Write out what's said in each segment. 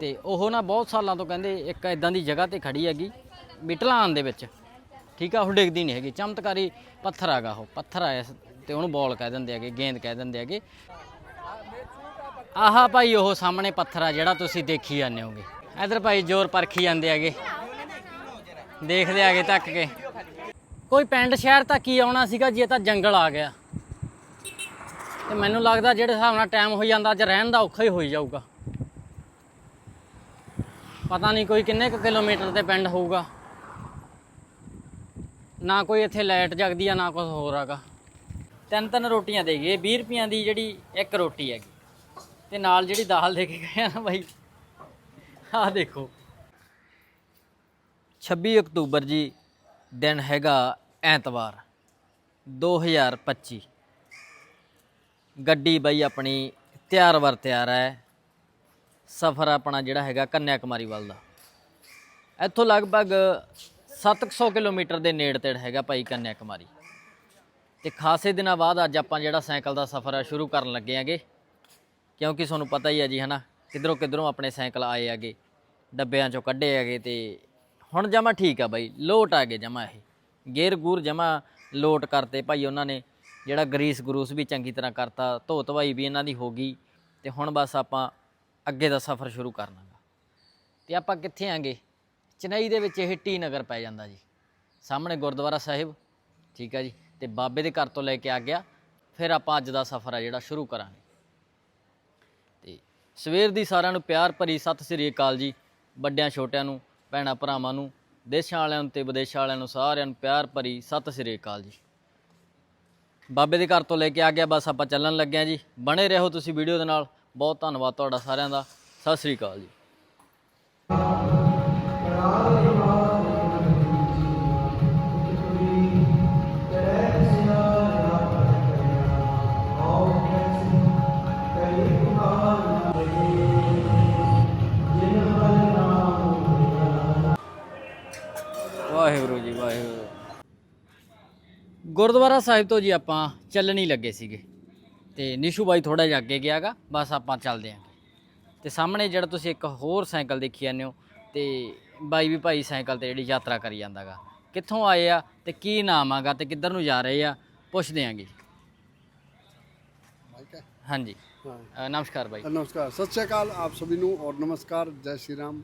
ਤੇ ਉਹ ਨਾ ਬਹੁਤ ਸਾਲਾਂ ਤੋਂ ਕਹਿੰਦੇ ਇੱਕ ਇਦਾਂ ਦੀ ਜਗ੍ਹਾ ਤੇ ਖੜੀ ਹੈਗੀ ਬਿਟਲਾਨ ਦੇ ਵਿੱਚ। ਠੀਕ ਆ, ਉਹ ਡਿੱਗਦੀ ਨਹੀਂ ਹੈਗੀ। ਚਮਤਕਾਰੀ ਪੱਥਰ ਹੈਗਾ ਉਹ, ਪੱਥਰ ਆਇਆ ਤੇ ਉਹਨੂੰ ਬੋਲ ਕਹਿ ਦਿੰਦੇ ਹੈਗੇ, ਗੇਂਦ ਕਹਿ ਦਿੰਦੇ ਹੈਗੇ। ਆਹਾ ਭਾਈ, ਉਹ ਸਾਹਮਣੇ ਪੱਥਰ ਆ ਜਿਹੜਾ ਤੁਸੀਂ ਦੇਖੀ ਜਾਂਦੇ ਹੋਗੇ। ਇਧਰ ਭਾਈ ਜ਼ੋਰ ਪਰਖੀ ਜਾਂਦੇ ਹੈਗੇ। ਦੇਖਦੇ ਆਗੇ ਤੱਕ ਕੇ। ਕੋਈ ਪਿੰਡ ਸ਼ਹਿਰ ਤੱਕ ਹੀ ਆਉਣਾ ਸੀਗਾ ਜੇ ਤਾਂ ਜੰਗਲ ਆ ਗਿਆ। ਤੇ ਮੈਨੂੰ ਲੱਗਦਾ ਜਿਹੜੇ ਹਿਸਾਬ ਨਾਲ ਟਾਈਮ ਹੋਈ ਜਾਂਦਾ, ਅੱਜ ਰਹਿਣ ਦਾ ਔਖਾ ਹੀ ਹੋਈ ਜਾਊਗਾ। ਪਤਾ ਨਹੀਂ ਕੋਈ ਕਿੰਨੇ ਕੁ ਕਿਲੋਮੀਟਰ ਤੇ ਪਿੰਡ ਹੋਊਗਾ। ਨਾ ਕੋਈ ਇੱਥੇ ਲਾਈਟ ਜਗਦੀ ਆ, ਨਾ ਕੁਝ ਹੋਰ ਹੈਗਾ। ਤਿੰਨ ਤਿੰਨ ਰੋਟੀਆਂ ਦੇ ਗਏ 20 ਰੁਪਈਆਂ ਦੀ ਜਿਹੜੀ ਇੱਕ ਰੋਟੀ ਹੈਗੀ। ਤੇ ਨਾਲ ਜਿਹੜੀ ਦਾਲ ਦੇ ਕੇ ਗਏ ਆ ਨਾ ਬਾਈ। ਆਹ ਦੇਖੋ। 26 ਅਕਤੂਬਰ ਜੀ, ਦਿਨ ਹੈਗਾ ਐਤਵਾਰ 2025 ਗੱਡੀ ਬਾਈ ਆਪਣੀ ਤਿਆਰ ਵਰ ਤਿਆਰ ਹੈ। ਸਫ਼ਰ ਆਪਣਾ ਜਿਹੜਾ ਹੈਗਾ ਕੰਨਿਆ ਕੁਮਾਰੀ ਵੱਲ ਦਾ। ਇੱਥੋਂ ਲਗਭਗ 700 ਕਿਲੋਮੀਟਰ ਦੇ ਨੇੜੇ ਤੇੜ ਹੈਗਾ ਭਾਈ ਕੰਨਿਆ ਕੁਮਾਰੀ ਤੇ ਖਾਸੇ ਦਿਨਾਂ ਬਾਅਦ ਅੱਜ ਆਪਾਂ ਜਿਹੜਾ ਸਾਈਕਲ ਦਾ ਸਫ਼ਰ ਆ ਸ਼ੁਰੂ ਕਰਨ ਲੱਗੇ ਆਂਗੇ। ਕਿਉਂਕਿ ਤੁਹਾਨੂੰ ਪਤਾ ਹੀ ਹੈ ਜੀ, ਹਨਾ? ਕਿਧਰੋਂ ਕਿਧਰੋਂ ਆਪਣੇ ਸਾਈਕਲ ਆਏ ਆਗੇ, ਡੱਬਿਆਂ ਚੋਂ ਕੱਢੇ ਆਗੇ ਤੇ ਹੁਣ ਜਮਾ ਠੀਕ ਆ ਬਾਈ, ਲੋਟ ਆ ਗਏ ਜਮਾ ਇਹ। ਗੇਰ ਗੂਰ ਜਮਾ ਲੋਟ ਕਰਤੇ ਭਾਈ ਉਹਨਾਂ ਨੇ, ਜਿਹੜਾ ਗਰੀਸ ਗਰੂਸ ਵੀ ਚੰਗੀ ਤਰ੍ਹਾਂ ਕਰਤਾ ਧੋ ਧਵਾਈ ਵੀ ਇਹਨਾਂ ਦੀ ਹੋ ਗਈ। ਤੇ ਹੁਣ ਬਸ ਆਪਾਂ ਅੱਗੇ ਦਾ ਸਫ਼ਰ ਸ਼ੁਰੂ ਕਰਨਾ ਗਾ ਤੇ ਆਪਾਂ ਕਿੱਥੇ ਆਂਗੇ? ਚੇਨਈ ਦੇ ਵਿੱਚ ਇਹ ਟੀ ਨਗਰ ਪੈ ਜਾਂਦਾ ਜੀ। ਸਾਹਮਣੇ ਗੁਰਦੁਆਰਾ ਸਾਹਿਬ, ਠੀਕ ਆ ਜੀ? ਤੇ ਬਾਬੇ ਦੇ ਘਰ ਤੋਂ ਲੈ ਕੇ ਆ ਗਿਆ। ਫਿਰ ਆਪਾਂ ਅੱਜ ਦਾ ਸਫ਼ਰ ਆ ਜਿਹੜਾ ਸ਼ੁਰੂ ਕਰਾਂਗੇ। ਤੇ ਸਵੇਰ ਦੀ ਸਾਰਿਆਂ ਨੂੰ ਪਿਆਰ ਭਰੀ ਸਤਿ ਸ੍ਰੀ ਅਕਾਲ ਜੀ। ਵੱਡਿਆਂ, ਛੋਟਿਆਂ ਨੂੰ, ਭੈਣਾਂ, ਭਰਾਵਾਂ ਨੂੰ, ਦੇਸ਼ਾਂ ਵਾਲਿਆਂ ਨੂੰ ਤੇ ਵਿਦੇਸ਼ਾਂ ਵਾਲਿਆਂ ਨੂੰ ਸਾਰਿਆਂ ਨੂੰ ਪਿਆਰ ਭਰੀ ਸਤਿ ਸ੍ਰੀ ਅਕਾਲ ਜੀ। ਬਾਬੇ ਦੇ ਘਰ ਤੋਂ ਲੈ ਕੇ ਆ ਗਿਆ। ਬਸ ਆਪਾਂ ਚੱਲਣ ਲੱਗੇ ਆ ਜੀ। ਬਣੇ ਰਹੋ ਤੁਸੀਂ ਵੀਡੀਓ ਦੇ ਨਾਲ। ਬਹੁਤ ਧੰਨਵਾਦ ਤੁਹਾਡਾ ਸਾਰਿਆਂ ਦਾ। ਸਤਿ ਸ੍ਰੀ ਅਕਾਲ ਜੀ। ਵਾਹਿਗੁਰੂ ਜੀ, ਵਾਹਿਗੁਰੂ। ਗੁਰਦੁਆਰਾ ਸਾਹਿਬ ਤੋਂ ਜੀ ਆਪਾਂ ਚੱਲਣ ਹੀ ਲੱਗੇ ਸੀਗੇ। ਤੇ ਨਿਸ਼ੂ ਬਾਈ ਥੋੜਾ ਜਿਹਾ ਅੱਗੇ ਗਿਆਗਾ ਬਸ ਆਪਾਂ ਚੱਲਦੇ ਆਂ ਤੇ ਸਾਹਮਣੇ ਜਿਹੜਾ ਤੁਸੀਂ ਇੱਕ ਹੋਰ ਸਾਈਕਲ ਦੇਖੀ ਜਾਂਦੇ ਹੋ ਤੇ ਬਾਈ ਵੀ ਭਾਈ ਸਾਈਕਲ ਤੇ ਜਿਹੜੀ ਯਾਤਰਾ ਕਰੀ ਜਾਂਦਾਗਾ ਕਿੱਥੋਂ ਆਏ ਆ ਤੇ ਕੀ ਨਾਮ ਆਗਾ ਤੇ ਕਿੱਧਰ ਨੂੰ ਜਾ ਰਹੇ ਆ ਪੁੱਛਦੇ ਆਂਗੇ माइक है ਹਾਂਜੀ हाँ ਅ, ਨਮਸਕਾਰ ਬਾਈ नमस्कार सत श्रीकाल आप सभी ਨੂੰ और नमस्कार जय श्री राम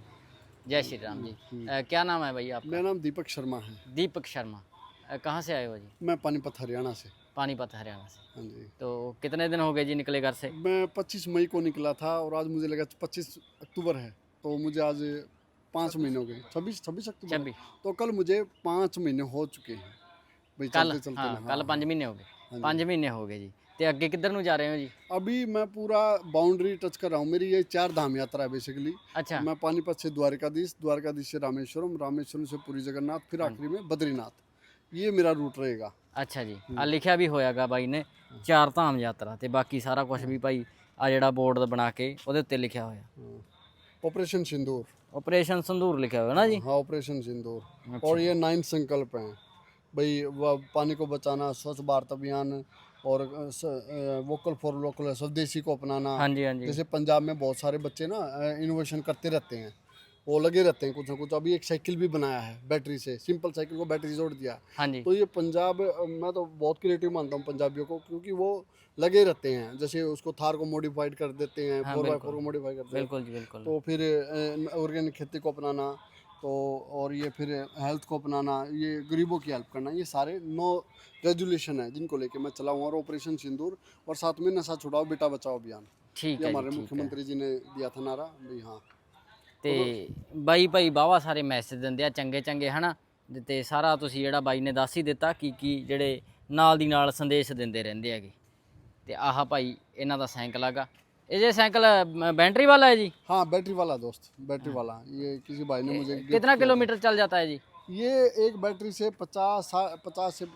जय श्री राम जी अ, क्या नाम है भाई आपका मेरा नाम दीपक शर्मा है दीपक शर्मा अ, कहाँ से आए हो जी मैं पानीपत हरियाणा से पानीपत हरियाणा से हाँ जी तो कितने दिन हो गए जी निकले घर से मैं 25 मई को निकला था और आज मुझे लगा 25 अक्टूबर है तो मुझे आज पाँच महीने हो गए छब्बीस छब्बीस अक्टूबर छब्बीस तो कल मुझे पाँच महीने हो चुके हैं भाई ਕੱਲ चलते चलते ਹਾਂ ना, ਕੱਲ हाँ, 5 ਮਹੀਨੇ ਹੋ ਗਏ ਹਾਂਜੀ। 5 ਮਹੀਨੇ ਹੋ ਗਏ ਜੀ ਤੇ ਅੱਗੇ ਕਿੱਧਰ ਨੂੰ ਜਾ ਰਹੇ ਹੋ ਜੀ अभी मैं पूरा बाउंड्री टच कर रहा हूँ मेरी ये चार धाम यात्रा है बेसिकली ਅੱਛਾ मैं पानीपत से द्वारकाधीश द्वारकाधीश से रामेश्वरम रामेश्वरम से पुरी जगन्नाथ फिर आखिरी में बद्रीनाथ ये मेरा रूट रहेगा ਅੱਛਾ ਜੀ ਆ ਲਿਖਿਆ ਵੀ ਹੋਇਆਗਾ ਬਾਈ ਨੇ ਚਾਰ ਧਾਮ ਯਾਤਰਾ ਤੇ ਬਾਕੀ ਸਾਰਾ ਕੁਝ ਵੀ ਭਾਈ ਆ ਜਿਹੜਾ ਬੋਰਡ ਬਣਾ ਕੇ ਉਹਦੇ ਉੱਤੇ ਲਿਖਿਆ ਹੋਇਆ ऑपरेशन सिंदूर ਆਪਰੇਸ਼ਨ ਸੰਧੂਰ ਲਿਖਿਆ ਹੋਇਆ ਨਾ ਜੀ हाँ ऑपरेशन सिंदूर और ये नाइन संकल्प हैं भाई वह पानी को बचाना स्वच्छ भारत अभियान और वोकल फॉर लोकल स्वदेशी को अपनाना ਹਾਂਜੀ ਹਾਂਜੀ जैसे पंजाब में बहुत सारे बच्चे ना इनोवेशन करते रहते हैं वो लगे रहते हैं कुछ ना कुछ। अभी एक साइकिल भी बनाया है बैटरी से। सिंपल साइकिल को बैटरी जोड़ दिया। हाँ जी। तो ये पंजाब मैं तो बहुत क्रिएटिव मानता हूँ पंजाबियों को क्योंकि वो लगे रहते हैं। जैसे उसको थार को मॉडिफाइड कर देते हैं फोर बाई फोर को मॉडिफाई करते हैं। बिल्कुल बिल्कुल। तो फिर ऑर्गेनिक खेती को अपनाना तो और ये फिर हेल्थ को अपनाना ये गरीबों की हेल्प करना ये सारे नौ रेजुलेशन है जिनको लेके मैं चला हूँ। और ऑपरेशन सिंदूर और साथ में नशा छुड़ाओ बेटा बचाओ अभियान। ठीक है हमारे मुख्यमंत्री जी ने दिया था नारा भाई हाँ। ਤੇ ਬਾਈ ਭਾਈ ਬਾਵਾ ਸਾਰੇ ਮੈਸੇਜ ਦਿੰਦੇ ਆ ਚੰਗੇ ਚੰਗੇ ਹਨਾ ਤੇ- ਤੇ ਸਾਰਾ ਤੁਸੀਂ ਜਿਹੜਾ ਬਾਈ ਨੇ ਦੱਸ ਹੀ ਦਿੱਤਾ ਕੀ ਕੀ ਜਿਹੜੇ ਨਾਲ ਦੀ ਨਾਲ ਸੰਦੇਸ਼ ਦਿੰਦੇ ਰਹਿੰਦੇ ਹੈਗੇ ਤੇ ਆਹ ਭਾਈ ਇਹਨਾਂ ਦਾ ਸਾਈਕਲ ਹੈਗਾ ਇਹ ਜੇ ਸਾਈਕਲ ਅ, ਬੈਟਰੀ ਵਾਲਾ ਹੈ ਜੀ हाँ बैटरी वाला दोस्त बैटरी वाला ये किसी भाई ने मुझे gift कितना किया किलोमीटर चल जाता है जी था। ये एक बैटरी से पचास पचास से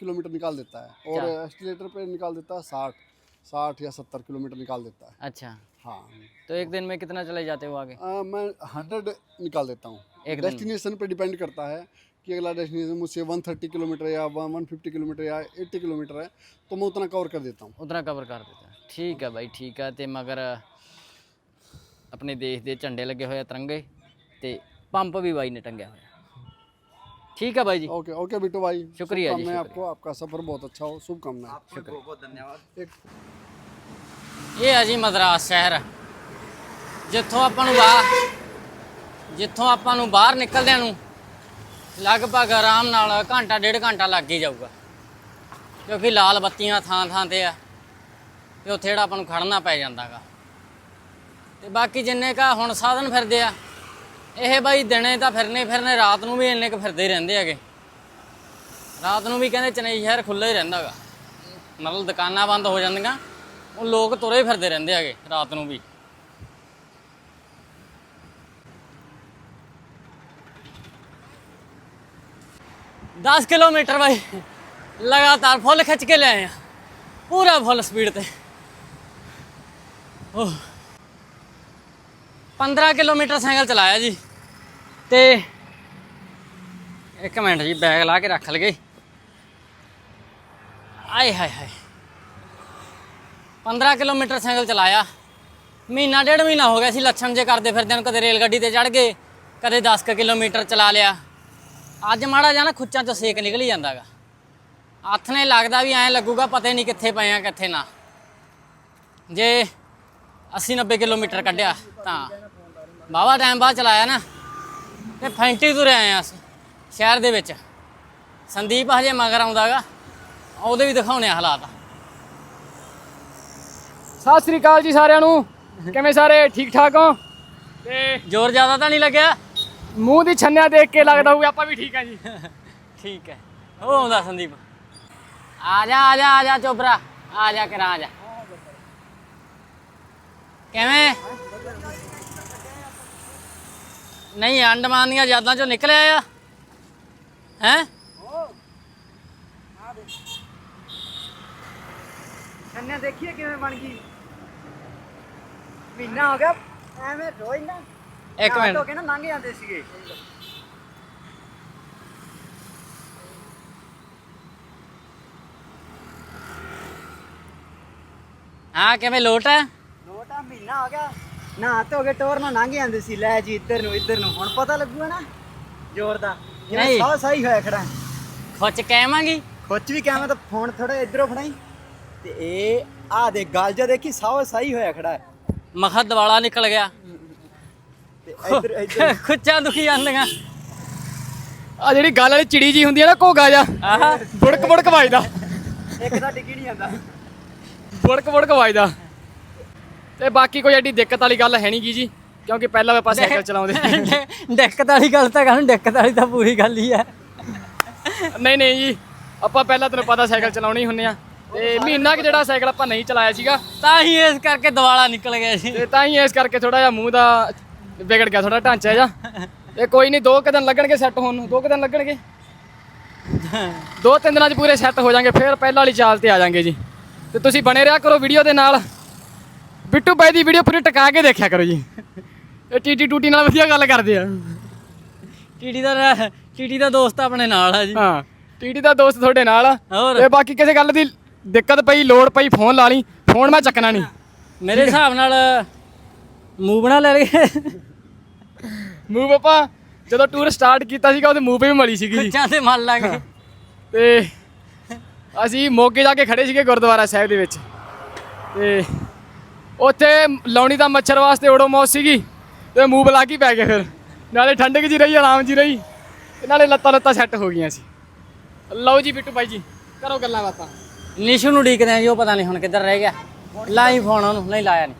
किलोमीटर निकाल देता है और एक्सीटर पे निकाल देता है साठ साठ या सत्तर किलोमीटर निकाल देता है अच्छा हाँ। तो एक दिन में कितना चले जाते हो आगे? आ, मैं हंड्रेड निकाल देता हूँ। एक डेस्टिनेशन पे डिपेंड करता है कि अगला डेस्टिनेशन मुझसे 130 किलोमीटर या 150 किलोमीटर या 80 किलोमीटर है तो मैं उतना कवर कर देता हूँ। उतना कवर कर देता ठीक है भाई ठीक है। तो मगर अपने देश के झंडे लगे हुए तिरंगे तो पंप भी भाई ने टंगया हुआ ठीक है भाई जी। ओके ओके बिटू भाई। शुक्रिया जी मैं आपको। आपका सफ़र बहुत अच्छा हो। शुभकामनाएँ। बहुत बहुत धन्यवाद। एक ਇਹ ਆ ਜੀ ਮਦਰਾਸ ਸ਼ਹਿਰ। ਜਿੱਥੋਂ ਆਪਾਂ ਨੂੰ ਬਾਹਰ ਜਿੱਥੋਂ ਆਪਾਂ ਨੂੰ ਬਾਹਰ ਨਿਕਲਦਿਆਂ ਨੂੰ ਲਗਭਗ ਆਰਾਮ ਨਾਲ ਘੰਟਾ, ਡੇਢ ਘੰਟਾ ਲੱਗ ਹੀ ਜਾਊਗਾ। ਕਿਉਂਕਿ ਲਾਲ ਬੱਤੀਆਂ ਥਾਂ ਥਾਂ ਤੇ ਆ ਤੇ ਉੱਥੇ ਜਿਹੜਾ ਆਪਾਂ ਨੂੰ ਖੜਨਾ ਪੈ ਜਾਂਦਾਗਾ। ਤੇ ਬਾਕੀ ਜਿੰਨੇ ਕਾ ਹੁਣ ਸਾਧਨ ਫਿਰਦੇ ਆ, ਇਹ ਬਾਈ ਦਿਨੇ ਤਾਂ ਫਿਰਨੇ ਫਿਰਨੇ ਰਾਤ ਨੂੰ ਵੀ ਇੰਨੇ ਕ ਫਿਰਦੇ ਹੀ ਰਹਿੰਦੇ ਹੈਗੇ। ਰਾਤ ਨੂੰ ਵੀ ਕਹਿੰਦੇ ਚਨਈ ਸ਼ਹਿਰ ਖੁੱਲ੍ਹਾ ਹੀ ਰਹਿੰਦਾਗਾ। ਮਤਲਬ ਦੁਕਾਨਾਂ ਬੰਦ ਹੋ ਜਾਂਦੀਆਂ। ਉਹ ਲੋਕ ਤੁਰੇ ਫਿਰਦੇ ਰਹਿੰਦੇ ਹੈਗੇ ਰਾਤ ਨੂੰ ਵੀ। ਦਸ ਕਿਲੋਮੀਟਰ ਬਾਈ, ਲਗਾਤਾਰ ਫੁੱਲ ਖਿੱਚ ਕੇ ਲੈ ਆ, ਪੂਰਾ ਫੁੱਲ ਸਪੀਡ ਤੇ। ਓਹ। 15 ਕਿਲੋਮੀਟਰ ਸਾਈਕਲ ਚਲਾਇਆ ਜੀ, ਤੇ ਇੱਕ ਮਿੰਟ ਜੀ, ਬੈਗ ਲਾ ਕੇ ਰੱਖ ਲਗੇ। ਆਏ ਹਾਏ ਹਾਏ। 15 ਕਿਲੋਮੀਟਰ ਸਾਈਕਲ ਚਲਾਇਆ। ਮਹੀਨਾ, ਡੇਢ ਮਹੀਨਾ ਹੋ ਗਿਆ ਸੀ ਲੱਛਣ ਜੇ ਕਰਦੇ ਫਿਰਦੇ ਨੂੰ, ਕਦੇ ਰੇਲ ਗੱਡੀ ਤੇ ਚੜ ਗਏ, ਕਦੇ 10 ਕੁ ਕਿਲੋਮੀਟਰ ਚਲਾ ਲਿਆ। ਅੱਜ ਮਾੜਾ ਜਿਹਾ ਨਾ ਖੁੱਚਾਂ ਚੋਂ ਸੇਕ ਨਿਕਲੀ ਹੀ ਜਾਂਦਾਗਾ ਹੱਥ ਨੇ ਲੱਗਦਾ ਵੀ ਐਂ ਲੱਗੂਗਾ, ਪਤਾ ਨਹੀਂ ਕਿੱਥੇ ਪਏ ਆ, ਕਿੱਥੇ ਨਾ। ਜੇ 80 90 ਕਿਲੋਮੀਟਰ ਕੱਢਿਆ ਤਾਂ। ਬਾਵਾ ਟਾਈਮ ਬਾਅਦ ਚਲਾਇਆ ਨਾ। ਤੇ ਫੈਂਟੀ ਤੁਰੇ ਆਏ ਆ ਅਸੀਂ, ਸ਼ਹਿਰ ਦੇ ਵਿੱਚ। ਸੰਦੀਪ ਹਜੇ ਮਗਰ ਆਉਂਦਾਗਾ ਉਹਦੇ ਵੀ ਦਿਖਾਉਣੇ ਆ ਹਾਲਾਤ। ਸਤਿ ਸ੍ਰੀ ਅਕਾਲ ਜੀ ਸਾਰਿਆਂ ਨੂੰ। ਕਿਵੇਂ ਸਾਰੇ? ਠੀਕ ਠਾਕ ਹੋ? ਤੇ ਜ਼ੋਰ ਜ਼ਿਆਦਾ ਤਾਂ ਨਹੀਂ ਲੱਗਿਆ? ਮੂੰਹ ਦੀ ਛੰਨਿਆ ਦੇਖ ਕੇ ਲੱਗਦਾ ਹੋਊਗਾ ਆਪਾਂ ਵੀ ਠੀਕ ਆ ਜੀ। ਠੀਕ ਹੈ। ਉਹ ਆਉਂਦਾ ਸੰਦੀਪ। ਆ ਜਾ ਆ ਜਾ ਆ ਜਾ ਚੋਬਰਾ ਆ ਜਾ ਕਰਾਂ ਆ ਜਾ। ਕਿਵੇਂ? ਨਹੀਂ ਅੰਡਮਾਨ ਦੀਆਂ ਯਾਦਾਂ ਚੋਂ ਨਿਕਲਿਆ ਆ ਹੈ? ਛੰਨਿਆ ਦੇਖੀਏ ਕਿਵੇਂ ਬਣ ਗਈ। ਮਹੀਨਾ ਹੋ ਗਿਆ ਐਵੇਂ ਰੋਜ਼ ਨਾ ਇੱਕ ਮਿੰਟ। ਹੋ ਕੇ ਨਾ ਲੰਘ ਜਾਂਦੇ ਸੀਗੇ। ਹਾਂ ਕਿਵੇਂ ਲੋਟ ਹੈ ਲੋਟਾ ਮਹੀਨਾ ਹੋ ਗਿਆ। ਨਾ ਧੋ ਕੇ ਟੋਰ ਨਾਲ ਲੰਘ ਜਾਂਦੇ ਸੀ ਲੈ ਜੀ ਇੱਧਰ ਨੂੰ ਇੱਧਰ ਨੂੰ। ਹੁਣ ਪਤਾ ਲੱਗੂਗਾ ਨਾ ਜ਼ੋਰ ਦਾ। ਨਹੀਂ। ਜਿਵੇਂ ਸਾਹ ਸਹੀ ਹੋਇਆ ਖੜਾ। ਖੁੱਚ ਕਹਿਵਾਂਗੀ ਖੁੱਚ ਵੀ ਕਿਵੇਂ ਤਾਂ ਫੋਨ ਥੋੜਾ ਇਧਰੋਂ ਫੜਾਈ। ਤੇ ਇਹ ਆ ਦੇ ਗਲ ਜਾ ਦੇਖੀ ਸਾਹ ਸਹੀ ਹੋਇਆ ਖੜਾ। ਹੈ ਮਖਾ ਦਿਵਾਲਾ ਨਿਕਲ ਗਿਆ। ਤੇ ਇੱਧਰ ਇੱਧਰ ਖੁੱਚਾਂ ਦੁਖੀ ਜਾਂਦੀਆਂ। ਆ ਜਿਹੜੀ ਗੱਲ ਵਾਲੀ ਚਿੜੀ ਜੀ ਹੁੰਦੀ ਹੈ ਨਾ ਘੋਗਾ ਜਾ ਆਹ। ਬੁੜਕ ਬੁੜਕ ਵੱਜਦਾ। ਇੱਕ ਤਾਂ ਟਿਕੀ ਨਹੀਂ ਜਾਂਦਾ। ਬੁੜਕ ਬੁੜਕ ਵੱਜਦਾ। ਤੇ ਬਾਕੀ ਕੋਈ ਐਡੀ ਦਿੱਕਤ ਵਾਲੀ ਗੱਲ ਹੈ ਨਹੀਂ ਗੀ ਜੀ ਕਿਉਂਕਿ ਪਹਿਲਾਂ ਆਪਾਂ ਸਾਈਕਲ ਚਲਾਉਂਦੇ। ਦਿੱਕਤ ਵਾਲੀ ਗੱਲ ਤਾਂ ਕਾਹਨੂੰ ਦਿੱਕਤ ਵਾਲੀ ਤਾਂ ਪੂਰੀ ਗੱਲ ਹੀ ਹੈ ਨਹੀਂ ਨਹੀਂ ਜੀ ਆਪਾਂ ਪਹਿਲਾਂ ਤੈਨੂੰ ਪਤਾ ਸਾਈਕਲ ਚਲਾਉਣੇ ਹੁੰਨੇ ਆ। ਤੇ ਮਹੀਨਾ ਕਿ ਜਿਹੜਾ ਸਾਈਕਲ ਆਪਾਂ ਨਹੀਂ ਚਲਾਇਆ ਸੀਗਾ ਤਾਂ ਹੀ ਇਸ ਕਰਕੇ ਦਿਵਾਲਾ ਨਿਕਲ ਗਿਆ ਸੀ। ਤੇ ਤਾਂ ਹੀ ਇਸ ਕਰਕੇ ਥੋੜਾ ਜਿਹਾ ਮੂੰਹ ਦਾ ਵਿਗੜ ਗਿਆ ਥੋੜਾ ਢਾਂਚਾ ਜਿਹਾ। ਇਹ ਕੋਈ ਨਹੀਂ ਦੋ ਕੁ ਦਿਨ ਲੱਗਣਗੇ ਸੈੱਟ ਹੋਣ ਨੂੰ ਦੋ ਕੁ ਦਿਨ ਲੱਗਣਗੇ। ਦੋ ਤਿੰਨ ਦਿਨਾਂ 'ਚ ਪੂਰੇ ਸੈੱਟ ਹੋ ਜਾਣਗੇ ਫਿਰ ਪਹਿਲਾਂ ਵਾਲੀ ਚਾਲ ਤੇ ਆ ਜਾਾਂਗੇ ਜੀ। ਤੇ ਤੁਸੀਂ ਬਣੇ ਰਿਹਾ ਕਰੋ ਵੀਡੀਓ ਦੇ ਨਾਲ। ਬਿੱਟੂ ਬਾਈ ਦੀ ਵੀਡੀਓ ਪੂਰੀ ਟਿਕਾ ਕੇ ਦੇਖਿਆ ਕਰੋ ਜੀ। ਇਹ ਟੀਟੀ ਟੂਟੀ ਨਾਲ ਵਧੀਆ ਗੱਲ ਕਰਦੇ ਆ। ਟੀਟੀ ਦਾ ਟੀਟੀ ਦਾ ਦੋਸਤ ਆਪਣੇ ਨਾਲ ਆ ਜੀ। ਹਾਂ ਟੀਟੀ ਦਾ ਦੋਸਤ ਤੁਹਾਡੇ ਨਾਲ ਆ। ਹੋਰ? ਤੇ ਬਾਕੀ ਕਿਸੇ ਗੱਲ ਦੀ ਦਿੱਕਤ ਪਈ ਲੋੜ ਪਈ ਫੋਨ ਲਾ ਲਈ ਫੋਨ ਮੈਂ ਚੱਕਣਾ ਨਹੀਂ। ਮੇਰੇ ਹਿਸਾਬ ਨਾਲ ਮੂੰਹ ਬਣਾ ਲੈ ਲਗੇ ਮੂਵ ਆਪਾਂ ਜਦੋਂ ਟੂਰ ਸਟਾਰਟ ਕੀਤਾ ਸੀਗਾ ਉਹਦੇ ਮੂਵ ਵੀ ਮਲੀ ਸੀਗੀ ਜੀ। ਖੁੱਚਾਂ ਤੇ ਮੱਲ ਲਾਂਗੇ। ਤੇ ਅਸੀਂ ਮੋਗੇ ਜਾ ਕੇ ਖੜੇ ਸੀਗੇ ਗੁਰਦੁਆਰਾ ਸਾਹਿਬ ਦੇ ਵਿੱਚ। ਤੇ ਉੱਥੇ ਲਾਉਣੀ ਦਾ ਮੱਛਰ ਵਾਸਤੇ ਓਡੋਮੋਸ ਸੀਗੀ ਤੇ ਮੂਵ ਲਾ ਕੇ ਪੈ ਗਏ ਫਿਰ। ਨਾਲੇ ਠੰਡਕ ਜੀ ਰਹੀ ਆਰਾਮ ਜੀ ਰਹੀ ਤੇ ਨਾਲੇ ਲੱਤਾਂ ਲੱਤਾਂ ਸੈੱਟ ਹੋ ਗਈਆਂ ਸੀ। ਲਓ ਜੀ ਬਿੱਟੂ ਬਾਈ ਜੀ ਕਰੋ ਗੱਲਾਂ ਬਾਤਾਂ। ਨਿਸ਼ੂ ਨੂੰ ਡੀਕਦੇ ਆ ਜੀ ਉਹ ਪਤਾ ਨਹੀਂ ਹੁਣ ਕਿੱਧਰ ਰਹਿ ਗਿਆ। ਲਾਈ ਫੋਨ ਉਹਨੂੰ ਨਹੀਂ ਲਾਇਆ ਨਹੀਂ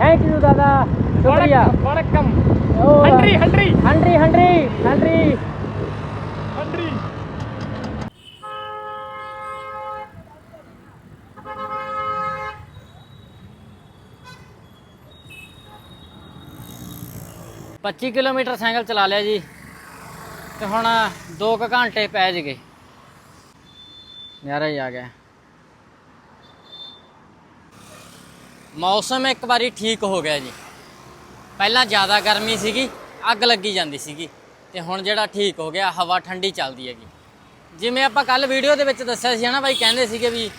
ਥੈਂਕ ਯੂ ਦਾਦਾ ਸ਼ੁਕਰੀਆ ਵਣਕਮ ਉਹ- ਹੰਡਰੀ ਹੰਡਰੀ ਹੰਡਰੀ ਹੰਡਰੀ ਹੰਡਰੀ ਹੰਡਰੀ ਪੱਚੀ ਕਿਲੋਮੀਟਰ ਸਾਈਕਲ ਚਲਾ ਲਿਆ ਜੀ ਤੇ ਹੁਣ 2 ਕੁ ਘੰਟੇ ਪੈ ਜਗੇ ਯਾਰ ਹੀ ਆ ਗਿਆ ਮੌਸਮ ਇੱਕ ਵਾਰੀ ਠੀਕ ਹੋ ਗਿਆ ਜੀ ਪਹਿਲਾਂ ਜ਼ਿਆਦਾ ਗਰਮੀ ਸੀਗੀ ਅੱਗ ਲੱਗੀ ਜਾਂਦੀ ਸੀਗੀ ਤੇ ਹੁਣ ਜਿਹੜਾ ਠੀਕ ਹੋ ਗਿਆ ਹਵਾ ਠੰਡੀ ਚੱਲਦੀ ਹੈਗੀ। ਜਿਵੇਂ ਆਪਾਂ ਕੱਲ ਵੀਡੀਓ ਦੇ ਵਿੱਚ ਦੱਸਿਆ ਸੀ ਨਾ ਬਾਈ ਕਹਿੰਦੇ ਸੀਗੇ ਵੀ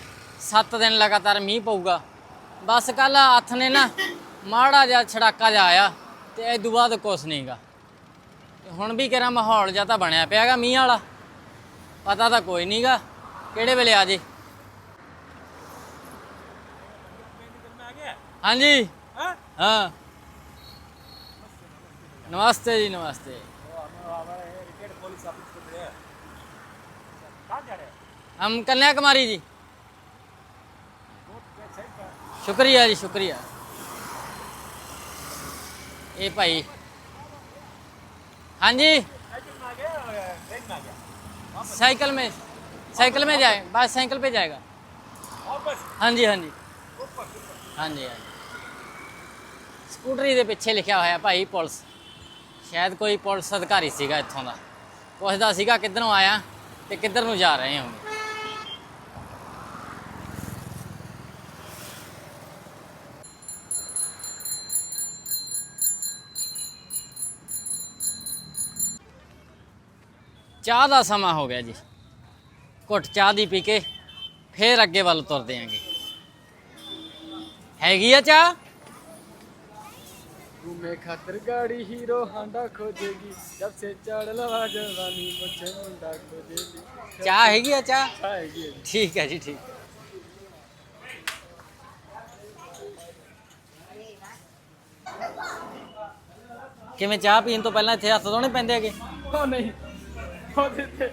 7 ਦਿਨ ਲਗਾਤਾਰ ਮੀਂਹ ਪਊਗਾ। ਬਸ ਕੱਲ ਹੱਥ ਨੇ ਨਾ ਮਾੜਾ ਜਿਹਾ ਛੜਾਕਾ ਜਿਹਾ ਆਇਆ ਤੇ ਇਹ ਤੋਂ ਬਾਅਦ ਕੁਛ ਨਹੀਂਗਾ ਹੁਣ ਵੀ ਕਿਹੜਾ ਮਾਹੌਲ ਜਿਹਾ ਤਾਂ ਬਣਿਆ ਪਿਆਗਾ ਮੀਂਹ ਵਾਲਾ। ਪਤਾ ਤਾਂ ਕੋਈ ਨਹੀਂਗਾ ਕਿਹੜੇ ਵੇਲੇ ਆ ਜੇ। ਹਾਂਜੀ। हाँ नमस्ते जी, नमस्ते। हम कन्याकुमारी जी। शुक्रिया जी, शुक्रिया। ए भाई। हाँ जी। साइकिल में साइकिल में जाए, बस साइकिल पे जाएगा। हाँ जी हाँ जी। हाँ जी हाँ जी। स्कूटरी के पिछे लिखा हुआ है भाई, पुलिस। ਸ਼ਾਇਦ ਕੋਈ ਪੁਲਿਸ ਅਧਿਕਾਰੀ ਸੀਗਾ ਇੱਥੋਂ ਦਾ। ਪੁੱਛਦਾ ਸੀਗਾ ਕਿੱਧਰੋਂ ਆਇਆ ਤੇ ਕਿੱਧਰ ਨੂੰ ਜਾ ਰਹੇ ਹੋ। ਚਾਹ ਦਾ ਸਮਾਂ ਹੋ ਗਿਆ ਜੀ। ਘੁੱਟ ਚਾਹ ਦੀ ਪੀ ਕੇ ਫੇਰ ਅੱਗੇ ਵੱਲ ਤੁਰਦੇ ਆਂਗੇ। ਹੈਗੀ ਆ ਚਾਹ? घूमे खातिर गाड़ी हीरो हांडा खोजेगी जब से चढ़ लवा जवानी मुझे मुंडा खोजेगी ਚਾਹ ਹੈਗੀ ਆ ਚਾਹ आएगी ਠੀਕ ਹੈ ਜੀ ਠੀਕ ਕਿਵੇਂ ਚਾਹ ਪੀਣ ਤੋਂ ਪਹਿਲਾਂ ਇੱਥੇ ਹੱਥ ਧੋਣੇ ਪੈਂਦੇ ਹੈਗੇ ਉਹ ਨਹੀਂ ਉਹ ਦਿੱਤੇ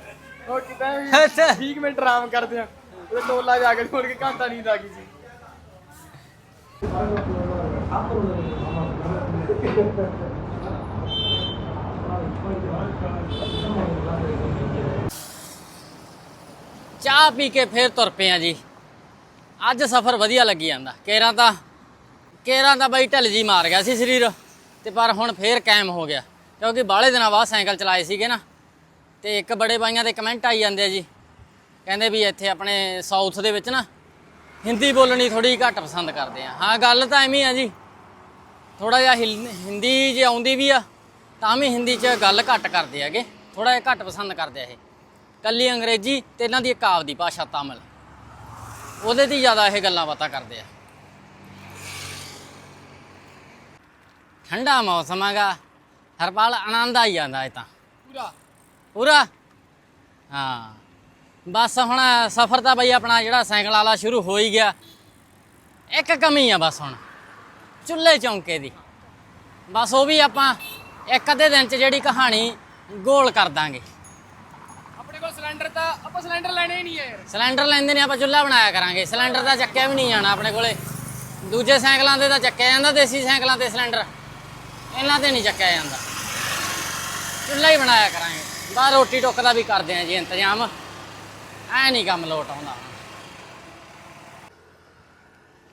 ਉਹ ਕਿਤਾ ਅੱਛਾ। 20 ਮਿੰਟ ਆਰਾਮ ਕਰਦੇ ਆ ਉਹ ਟੋਲਾ ਜਾ ਕੇ ਮੁੜ ਕੇ ਘੰਟਾ ਨੀਂਦ ਆ ਗਈ ਸੀ ਚਾਹ ਪੀ ਕੇ ਫੇਰ ਤੁਰ ਪਏ ਆ ਜੀ। ਅੱਜ ਸਫ਼ਰ ਵਧੀਆ ਲੱਗੀ ਜਾਂਦਾ। ਕੇਰਾਂ ਤਾਂ ਕੇਰਾਂ ਤਾਂ ਬਾਈ ਢਿੱਲ ਜੀ ਮਾਰ ਗਿਆ ਸੀ ਸਰੀਰ, ਤੇ ਪਰ ਹੁਣ ਫੇਰ ਕਾਇਮ ਹੋ ਗਿਆ। ਕਿਉਂਕਿ ਬਾਹਲੇ ਦਿਨਾਂ ਬਾਅਦ ਸਾਈਕਲ ਚਲਾਏ ਸੀਗੇ ਨਾ। ਤੇ ਇੱਕ ਬੜੇ ਬਾਈਆਂ ਦੇ ਕਮੈਂਟ ਆਈ ਜਾਂਦੇ ਆ ਜੀ। ਕਹਿੰਦੇ ਵੀ ਇੱਥੇ ਆਪਣੇ ਸਾਊਥ ਦੇ ਵਿੱਚ ਨਾ, ਹਿੰਦੀ ਬੋਲਣੀ ਥੋੜੀ ਘੱਟ ਪਸੰਦ ਕਰਦੇ ਆ। ਹਾਂ, ਗੱਲ ਤਾਂ ਐਵੇਂ ਆ ਜੀ। ਥੋੜਾ ਜਿਹਾ ਹਿੰਦੀ ਜੇ ਆਉਂਦੀ ਵੀ ਆ ਤਾਂ ਵੀ ਹਿੰਦੀ 'ਚ ਗੱਲ ਘੱਟ ਕਰਦੇ ਹੈਗੇ। ਥੋੜਾ ਜਿਹਾ ਘੱਟ ਪਸੰਦ ਕਰਦੇ ਆ ਇਹ। ਕੱਲੀ ਅੰਗਰੇਜ਼ੀ ਤੇ ਇਹਨਾਂ ਦੀ ਇੱਕ ਆਪਦੀ ਭਾਸ਼ਾ ਤਾਮਿਲ। ਉਹਦੇ ਦੀ ਜ਼ਿਆਦਾ ਇਹ ਗੱਲਾਂ ਬਾਤਾਂ ਕਰਦੇ ਆ। ਠੰਡਾ ਮੌਸਮ ਹੈਗਾ। ਹਰਪਾਲ ਆਨੰਦ ਆਈ ਜਾਂਦਾ ਇਹ ਤਾਂ। ਪੂਰਾ? ਪੂਰਾ? ਹਾਂ। ਬਸ ਹੁਣ ਸਫ਼ਰ ਤਾਂ ਬਈ ਆਪਣਾ ਜਿਹੜਾ ਸਾਈਕਲ ਵਾਲਾ ਸ਼ੁਰੂ ਹੋ ਹੀ ਗਿਆ। ਇੱਕ ਕਮੀ ਆ ਬਸ ਹੁਣ। ਚੁੱਲ੍ਹੇ ਚੌਂਕੇ ਦੀ। ਬਸ ਉਹ ਵੀ ਆਪਾਂ ਇੱਕ ਅੱਧੇ ਦਿਨ 'ਚ ਜਿਹੜੀ ਕਹਾਣੀ ਗੋਲ ਕਰ ਦਾਂਗੇ। ਆਪਣੇ ਕੋਲ ਸਿਲੰਡਰ ਤਾਂ ਆਪਾਂ ਸਿਲੰਡਰ ਲੈਣੇ ਹੀ ਨਹੀਂ ਹੈ ਯਾਰ। ਸਿਲੰਡਰ ਲੈਂਦੇ ਨੇ ਆਪਾਂ ਚੁੱਲ੍ਹਾ ਬਣਾਇਆ ਕਰਾਂਗੇ। ਸਿਲੰਡਰ ਦਾ ਚੱਕਿਆ ਵੀ ਨਹੀਂ ਜਾਣਾ ਆਪਣੇ ਕੋਲੇ। ਦੂਜੇ ਸਾਈਕਲਾਂ ਤੇ ਤਾਂ ਚੱਕਿਆ ਜਾਂਦਾ ਦੇਸੀ ਸਾਈਕਲਾਂ ਤੇ ਸਿਲੰਡਰ। ਇਹਨਾਂ ਤੇ ਨਹੀਂ ਚੱਕਿਆ ਜਾਂਦਾ। ਚੁੱਲ੍ਹਾ ਹੀ ਬਣਾਇਆ ਕਰਾਂਗੇ। ਬਾਹਰ ਰੋਟੀ ਟੁੱਕ ਦਾ ਵੀ ਕਰਦੇ ਆ ਜੀ ਇੰਤਜ਼ਾਮ। ਐ ਨਹੀਂ ਕੰਮ ਲੋਟ ਆਉਂਦਾ।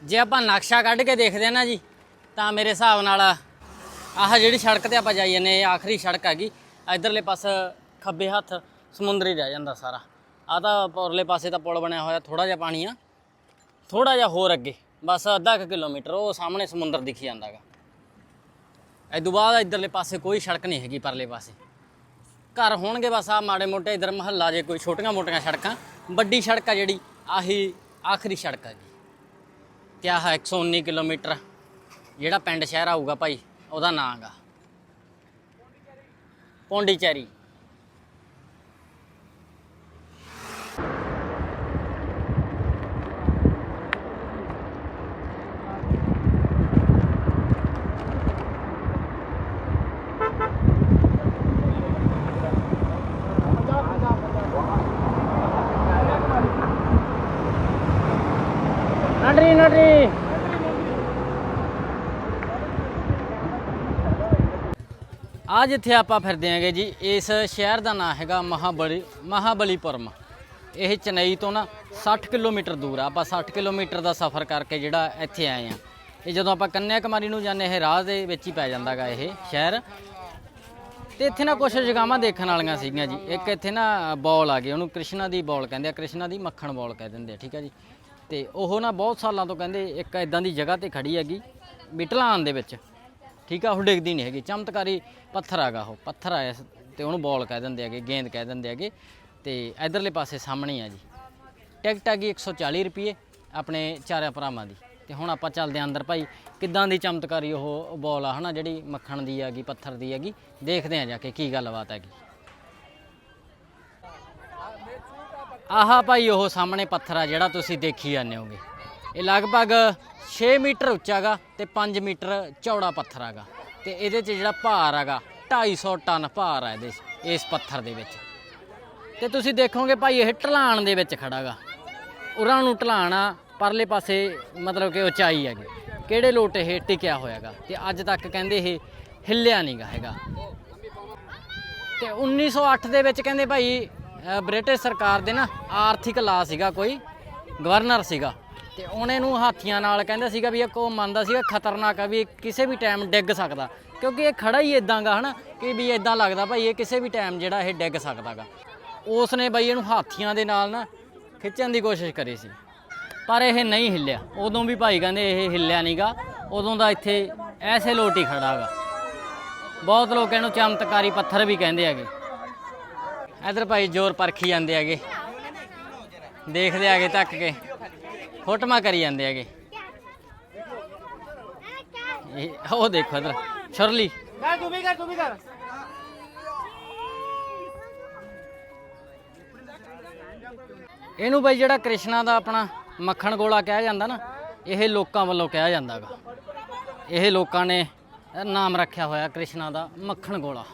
ਜੇ ਆਪਾਂ ਨਕਸ਼ਾ ਕੱਢ ਕੇ ਦੇਖਦੇ ਆ ਨਾ ਜੀ ਤਾਂ ਮੇਰੇ ਹਿਸਾਬ ਨਾਲ ਆਹ ਜਿਹੜੀ ਸੜਕ ਤੇ ਆਪਾਂ ਜਾਈ ਜਾਂਦੇ ਇਹ ਆਖਰੀ ਸੜਕ ਹੈਗੀ। ਇਧਰਲੇ ਪਾਸੇ ਖੱਬੇ ਹੱਥ ਸਮੁੰਦਰ ਹੀ ਰਹਿ ਜਾਂਦਾ ਸਾਰਾ। ਆ ਤਾਂ ਪਰਲੇ ਪਾਸੇ ਤਾਂ ਪੁਲ ਬਣਿਆ ਹੋਇਆ ਥੋੜਾ ਜਿਹਾ ਪਾਣੀ ਆ। ਥੋੜਾ ਜਿਹਾ ਹੋਰ ਅੱਗੇ, ਬਸ ਅੱਧਾ ਕੁ ਕਿਲੋਮੀਟਰ, ਉਹ ਸਾਹਮਣੇ ਸਮੁੰਦਰ ਦਿਖੀ ਜਾਂਦਾਗਾ ਤੋਂ ਬਾਅਦ ਇਧਰਲੇ ਪਾਸੇ ਕੋਈ ਸੜਕ ਨਹੀਂ ਹੈਗੀ ਪਰਲੇ ਪਾਸੇ। ਘਰ ਹੋਣਗੇ ਬਸ ਆ ਮਾੜੇ ਮੋਟੇ ਇਧਰ ਮਹੱਲਾ ਜੇ ਕੋਈ ਛੋਟੀਆਂ ਮੋਟੀਆਂ ਸੜਕਾਂ। ਵੱਡੀ ਸੜਕ ਆ ਜਿਹੜੀ, ਆਹੀ ਆਖਰੀ ਸੜਕ ਹੈ ਜੀ ਤੇ ਆਹ 119 ਕਿਲੋਮੀਟਰ। ਜਿਹੜਾ ਪਿੰਡ ਸ਼ਹਿਰ ਆਊਗਾ ਭਾਈ ਉਹਦਾ ਨਾਂ ਹੈਗਾ ਪੌਂਡੀਚੇਰੀ। ਆ ਜਿੱਥੇ ਆਪਾਂ ਫਿਰਦੇ ਆਂਗੇ ਜੀ, ਇਸ ਸ਼ਹਿਰ ਦਾ ਨਾਮ ਹੈਗਾ ਮਹਾਬਲੀ, ਮਹਾਬਲੀਪੁਰਮ। ਇਹ ਚੇਨਈ ਤੋਂ ਨਾ 60 ਕਿਲੋਮੀਟਰ ਦੂਰ ਆ। ਆਪਾਂ 60 ਕਿਲੋਮੀਟਰ ਦਾ ਸਫ਼ਰ ਕਰਕੇ ਜਿਹੜਾ ਇੱਥੇ ਆਏ ਆ। ਇਹ ਜਦੋਂ ਆਪਾਂ ਕੰਨਿਆ ਕੁਮਾਰੀ ਨੂੰ ਜਾਂਦੇ, ਇਹ ਰਾਹ ਦੇ ਵਿੱਚ ਹੀ ਪੈ ਜਾਂਦਾਗਾ ਇਹ ਸ਼ਹਿਰ। ਤੇ ਇੱਥੇ ਨਾ ਕੁਝ ਜਗਾਵਾਂ ਦੇਖਣ ਵਾਲੀਆਂ ਸੀਗੀਆਂ ਜੀ। ਇੱਕ ਇੱਥੇ ਨਾ ਬੌਲ ਆ ਗਈ, ਉਹਨੂੰ ਕ੍ਰਿਸ਼ਨਾ ਦੀ ਬੌਲ ਕਹਿੰਦੇ ਆ, ਕ੍ਰਿਸ਼ਨਾ ਦੀ ਮੱਖਣ ਬੋਲ ਕਹਿ ਦਿੰਦੇ ਆ, ਠੀਕ ਆ ਜੀ। ਤੇ ਉਹ ਨਾ ਬਹੁਤ ਸਾਲਾਂ ਤੋਂ ਕਹਿੰਦੇ ਇੱਕ ਇਦਾਂ ਦੀ ਜਗ੍ਹਾ ਤੇ ਖੜੀ ਹੈਗੀ ਬਿਟਲਾਨ ਦੇ ਵਿੱਚ। ਠੀਕ ਆ, ਉਹ ਡਿੱਗਦੀ ਨਹੀਂ ਹੈਗੀ। ਚਮਤਕਾਰੀ ਪੱਥਰ ਹੈਗਾ ਉਹ, ਪੱਥਰ ਆਇਆ ਸ- ਤੇ ਉਹਨੂੰ ਬੋਲ ਕਹਿ ਦਿੰਦੇ ਹੈਗੇ, ਗੇਂਦ ਕਹਿ ਦਿੰਦੇ ਹੈਗੇ। ਤੇ ਇਧਰਲੇ ਪਾਸੇ ਸਾਹਮਣੇ ਆ ਜੀ। ਟਿਕਟ ਹੈਗੀ 140 ਰੁਪਏ ਆਪਣੇ ਚਾਰਿਆਂ ਭਰਾਵਾਂ ਦੀ। ਤੇ ਹੁਣ ਆਪਾਂ ਚੱਲਦੇ ਆਂ ਅੰਦਰ ਭਾਈ, ਕਿੱਦਾਂ ਦੀ ਚਮਤਕਾਰੀ ਉਹ ਬੋਲ ਆ, ਹਨਾ, ਜਿਹੜੀ ਮੱਖਣ ਦੀ ਹੈਗੀ, ਪੱਥਰ ਦੀ ਹੈਗੀ। ਦੇਖਦੇ ਆਂ ਜਾ ਕੇ ਕੀ ਗੱਲਬਾਤ ਹੈਗੀ। ਆਹਾ ਭਾਈ, ਉਹ ਸਾਹਮਣੇ ਪੱਥਰ ਆ ਜਿਹੜਾ ਤੁਸੀਂ ਦੇਖੀ ਜਾਂਦੇ ਹੋਗੇ। ਇਹ ਲਗਭਗ 6 ਮੀਟਰ ਉੱਚਾ ਗਾ ਤੇ 5 ਮੀਟਰ ਚੌੜਾ ਪੱਥਰ ਹੈਗਾ। ਤੇ ਇਹਦੇ 'ਚ ਜਿਹੜਾ ਭਾਰ ਹੈਗਾ 250 ਟਨ ਭਾਰ ਆ ਇਹਦੇ 'ਚ, ਇਸ ਪੱਥਰ ਦੇ ਵਿੱਚ। ਤੇ ਤੁਸੀਂ ਦੇਖੋਗੇ ਭਾਈ ਇਹ ਢਲਾਣ ਦੇ ਵਿੱਚ ਖੜਾਗਾ ਉਰਾਂ ਨੂੰ ਢਲਾਣਾ ਪਰਲੇ ਪਾਸੇ ਮਤਲਬ ਕਿ ਉਚਾਈ ਹੈਗੀ। ਕਿਹੜੇ ਲੋਟ ਇਹ ਟਿਕਿਆ ਹੋਇਆਗਾ ਤੇ ਅੱਜ ਤੱਕ ਕਹਿੰਦੇ ਇਹ ਹਿੱਲਿਆ ਨਹੀਂਗਾ ਹੈਗਾ। ਤੇ 1908 ਦੇ ਵਿੱਚ ਕਹਿੰਦੇ ਭਾਈ ਬ੍ਰਿਟਿਸ਼ ਸਰਕਾਰ ਦੇ ਨਾ ਆਰਥਿਕ ਲਾ ਸੀਗਾ ਕੋਈ ਗਵਰਨਰ ਸੀਗਾ। ਤੇ ਉਹਨੇ ਨੂੰ ਹਾਥੀਆਂ ਨਾਲ ਕਹਿੰਦਾ ਸੀਗਾ ਵੀ ਇਹ ਕੋ ਮੰਨਦਾ ਸੀਗਾ ਖਤਰਨਾਕ ਆ ਵੀ ਇਹ ਕਿਸੇ ਵੀ ਟਾਈਮ ਡਿੱਗ ਸਕਦਾ। ਕਿਉਂਕਿ ਇਹ ਖੜਾ ਹੀ ਇਦਾਂਗਾ ਹਨਾ ਕਿ ਵੀ ਇਦਾਂ ਲੱਗਦਾ ਭਾਈ ਇਹ ਕਿਸੇ ਵੀ ਟਾਈਮ ਜਿਹੜਾ ਇਹ ਡਿੱਗ ਸਕਦਾਗਾ ਉਸ ਨੇ ਬਈ ਇਹਨੂੰ ਹਾਥੀਆਂ ਦੇ ਨਾਲ ਨਾ ਖਿੱਚਣ ਦੀ ਕੋਸ਼ਿਸ਼ ਕਰੀ ਸੀ। ਪਰ ਇਹ ਨਹੀਂ ਹਿੱਲਿਆ। ਉਦੋਂ ਵੀ ਭਾਈ ਕਹਿੰਦੇ ਇਹ ਹਿੱਲਿਆ ਨਹੀਂਗਾ ਉਦੋਂ ਦਾ ਇੱਥੇ ਐਸੇ ਲੋਟ ਹੀ ਖੜਾਗਾ ਬਹੁਤ ਲੋਕ ਇਹਨੂੰ ਚਮਤਕਾਰੀ ਪੱਥਰ ਵੀ ਕਹਿੰਦੇ ਹੈਗੇ। ਇਧਰ ਭਾਈ ਜ਼ੋਰ ਪਰਖੀ ਜਾਂਦੇ ਹੈਗੇ। ਦੇਖਦੇ ਹੈਗੇ ਤੱਕ ਕੇ। ਫੋਟੋਆਂ ਕਰੀ ਜਾਂਦੇ ਹੈਗੇ। ਇਹ ਉਹ ਦੇਖੋ ਇਧਰ ਛੁਰਲੀ ਕਰ ਤੂੰ ਵੀ ਕਰ ਤੂੰ ਵੀ ਕਰ ਇਹਨੂੰ ਬਈ ਜਿਹੜਾ ਕ੍ਰਿਸ਼ਨਾ ਦਾ ਆਪਣਾ ਮੱਖਣ ਗੋਲਾ ਕਿਹਾ ਜਾਂਦਾ ਨਾ ਇਹ ਲੋਕਾਂ ਵੱਲੋਂ ਕਿਹਾ ਜਾਂਦਾਗਾ। ਇਹ ਲੋਕਾਂ ਨੇ ਨਾਮ ਰੱਖਿਆ ਹੋਇਆ ਕ੍ਰਿਸ਼ਨਾ ਦਾ ਮੱਖਣ ਗੋਲਾ।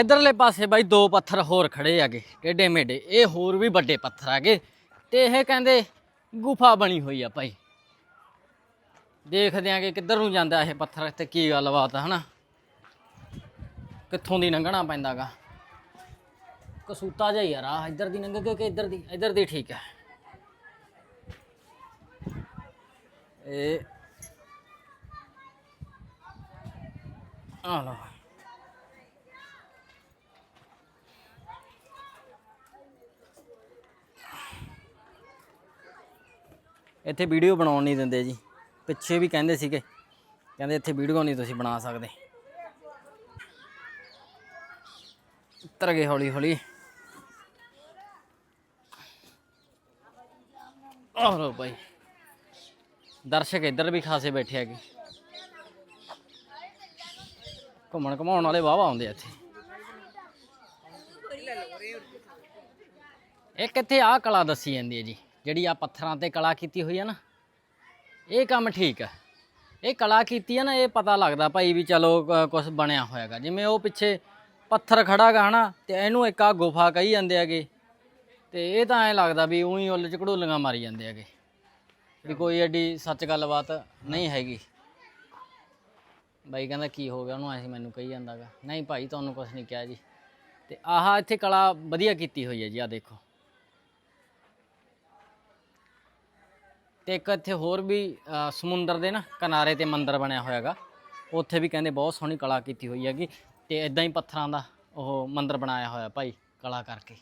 ਇਧਰਲੇ ਪਾਸੇ ਬਾਈ ਦੋ ਪੱਥਰ ਹੋਰ ਖੜੇ ਹੈਗੇ ਏਡੇ ਮੇਡੇ ਇਹ ਹੋਰ ਵੀ ਵੱਡੇ ਪੱਥਰ ਹੈਗੇ ਤੇ ਇਹ ਕਹਿੰਦੇ ਗੁਫਾ ਬਣੀ ਹੋਈ ਆ ਭਾਈ। ਦੇਖਦੇ ਆਂਗੇ ਕਿੱਧਰ ਨੂੰ ਜਾਂਦਾ ਇਹ ਪੱਥਰ ਤੇ ਕੀ ਗੱਲਬਾਤ ਆ, ਹਨਾ? ਕਿੱਥੋਂ ਦੀ ਲੰਘਣਾ ਪੈਂਦਾਗਾ? ਕਸੂਤਾ ਜਿਹਾ ਯਾਰ ਆ ਇੱਧਰ ਦੀ ਲੰਘ ਕੇ ਇੱਧਰ ਦੀ? ਇੱਧਰ ਦੀ ਠੀਕ ਹੈ ਇਹ ਆ ਲਓ। ਇੱਥੇ ਵੀਡੀਓ ਬਣਾਉਣ ਨਹੀਂ ਦਿੰਦੇ ਜੀ। ਪਿੱਛੇ ਵੀ ਕਹਿੰਦੇ ਸੀਗੇ। ਕਹਿੰਦੇ ਇੱਥੇ ਵੀਡੀਓ ਨਹੀਂ ਤੁਸੀਂ ਬਣਾ ਸਕਦੇ। ਉੱਤਰ ਗਏ ਹੌਲੀ ਹੌਲੀ। ਆਹ ਭਾਈ ਦਰਸ਼ਕ ਇੱਧਰ ਵੀ ਖਾਸੇ ਬੈਠੇ ਹੈਗੇ। ਘੁੰਮਣ ਘਮਾਉਣ ਵਾਲੇ ਵਾਹਵਾ ਆਉਂਦੇ ਇੱਥੇ। ਇੱਕ ਇੱਥੇ ਆਹ ਕਲਾ ਦੱਸੀ ਜਾਂਦੀ ਹੈ ਜੀ। ਜਿਹੜੀ ਆ ਪੱਥਰਾਂ ਤੇ ਕਲਾ ਕੀਤੀ ਹੋਈ ਹੈ ਨਾ, ਇਹ ਕੰਮ ਠੀਕ ਹੈ ਇਹ ਕਲਾ ਕੀਤੀ ਹੈ ਨਾ, ਇਹ ਪਤਾ ਲੱਗਦਾ ਭਾਈ ਵੀ ਚਲੋ ਕੁਝ ਬਣਿਆ ਹੋਇਆਗਾ। ਜਿਵੇਂ ਉਹ ਪਿੱਛੇ ਪੱਥਰ ਖੜਾਗਾ ਹਨਾ, ਤੇ ਇਹਨੂੰ ਇੱਕ ਆ ਗੁਫਾ ਕਹੀ ਜਾਂਦੇ ਹੈਗੇ। ਤੇ ਇਹ ਤਾਂ ਐ ਲੱਗਦਾ ਵੀ ਉਹੀ ਉੱਲ ਚ ਘੜੂਲੀਆਂ ਮਾਰੀ ਜਾਂਦੇ ਹੈਗੇ। ਵੀ ਕੋਈ ਐਡੀ ਸੱਚ ਗੱਲਬਾਤ ਨਹੀਂ ਹੈਗੀ। ਬਾਈ ਕਹਿੰਦਾ, ਕੀ ਹੋ ਗਿਆ? ਉਹਨੂੰ ਐਸੀ ਮੈਨੂੰ ਕਹੀ ਜਾਂਦਾਗਾ। ਨਹੀਂ ਭਾਈ, ਤੁਹਾਨੂੰ ਕੁਝ ਨਹੀਂ ਕਿਹਾ ਜੀ। ਤੇ ਆਹ ਇੱਥੇ ਕਲਾ ਵਧੀਆ ਕੀਤੀ ਹੋਈ ਹੈ ਜੀ ਆ ਦੇਖੋ। ਤੇ ਇੱਕ ਇੱਥੇ ਹੋਰ ਵੀ ਅ, ਸਮੁੰਦਰ ਦੇ ਨਾ ਕਿਨਾਰੇ ਤੇ ਮੰਦਿਰ ਬਣਿਆ ਹੋਇਆ ਹੋਇਆਗਾ ਉੱਥੇ ਵੀ ਕਹਿੰਦੇ ਬਹੁਤ ਸੋਹਣੀ ਕਲਾ ਕੀਤੀ ਹੋਈ ਹੈਗੀ ਤੇ ਇਦਾਂ ਹੀ ਪੱਥਰਾਂ ਦਾ ਉਹ ਮੰਦਿਰ ਬਣਾਇਆ ਹੋਇਆ ਭਾਈ ਕਲਾ ਕਰਕੇ।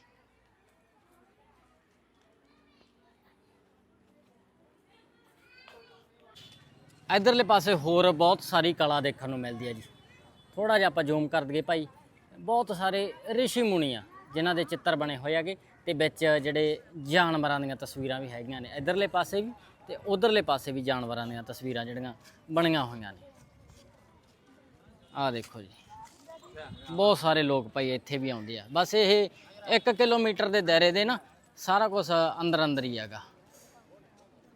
ਇਧਰਲੇ ਪਾਸੇ ਹੋਰ ਬਹੁਤ ਸਾਰੀ ਕਲਾ ਦੇਖਣ ਨੂੰ ਮਿਲਦੀ ਹੈ ਜੀ। ਥੋੜਾ ਜਿਹਾ ਆਪਾਂ ਜ਼ੂਮ ਕਰ ਦਈਏ ਭਾਈ। ਬਹੁਤ ਸਾਰੇ ਰਿਸ਼ੀ ਮੁਨੀ ਆ ਜਿਨ੍ਹਾਂ ਦੇ ਚਿੱਤਰ ਬਣੇ ਹੋਏ ਹੈਗੇ ਤੇ ਵਿੱਚ ਜਿਹੜੇ ਜਾਨਵਰਾਂ ਦੀਆਂ ਤਸਵੀਰਾਂ ਵੀ ਹੈਗੀਆਂ ਨੇ। ਇਧਰਲੇ ਪਾਸੇ ਵੀ ਤੇ ਉਧਰਲੇ ਪਾਸੇ ਵੀ ਜਾਨਵਰਾਂ ਦੀਆਂ ਤਸਵੀਰਾਂ ਜਿਹੜੀਆਂ ਬਣੀਆਂ ਹੋਈਆਂ ਨੇ। ਆਹ ਦੇਖੋ ਜੀ। ਬਹੁਤ ਸਾਰੇ ਲੋਕ ਭਾਈ ਇੱਥੇ ਵੀ ਆਉਂਦੇ ਆ। ਬਸ ਇਹ 1 ਕਿਲੋਮੀਟਰ ਦੇ ਦਾਇਰੇ ਦੇ ਨਾ, ਸਾਰਾ ਕੁਝ ਅੰਦਰ ਅੰਦਰ ਹੀ ਹੈਗਾ।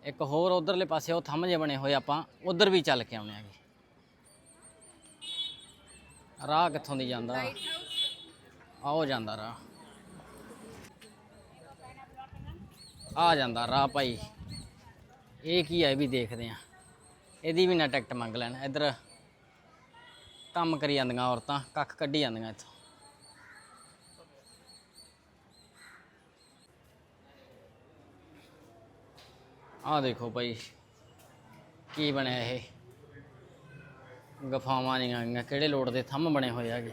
ਇੱਕ ਹੋਰ ਉਧਰਲੇ ਪਾਸੇ, ਉਹ ਥੰਮ ਜੇ ਬਣੇ ਹੋਏ ਆਪਾਂ, ਉਧਰ ਵੀ ਚੱਲ ਕੇ ਆਉਣੇ ਆਗੇ ਰਾਹ ਕਿੱਥੋਂ ਦੀ ਜਾਂਦਾ? ਆਓ ਜਾਂਦਾ ਰਾਹ। ਆ ਜਾਂਦਾ ਰਾਹ ਭਾਈ। ਇਹ ਕੀ ਹੈ ਇਹ ਵੀ ਦੇਖਦੇ ਆ ਇਹਦੀ ਵੀ ਨਾ ਟਿਕਟ ਮੰਗ ਲੈਣ। ਇੱਧਰ ਕੰਮ ਕਰੀ ਜਾਂਦੀਆਂ ਔਰਤਾਂ, ਕੱਖ ਕੱਢੀ ਜਾਂਦੀਆਂ ਇੱਥੋਂ। ਆਹ ਦੇਖੋ ਭਾਈ, ਕੀ ਬਣਿਆ ਇਹ? ਗਫਾਵਾਂ ਨਹੀਂ ਆਈਆਂ ਕਿਹੜੇ ਲੋੜ ਦੇ ਥੰਮ ਬਣੇ ਹੋਏ ਹੈਗੇ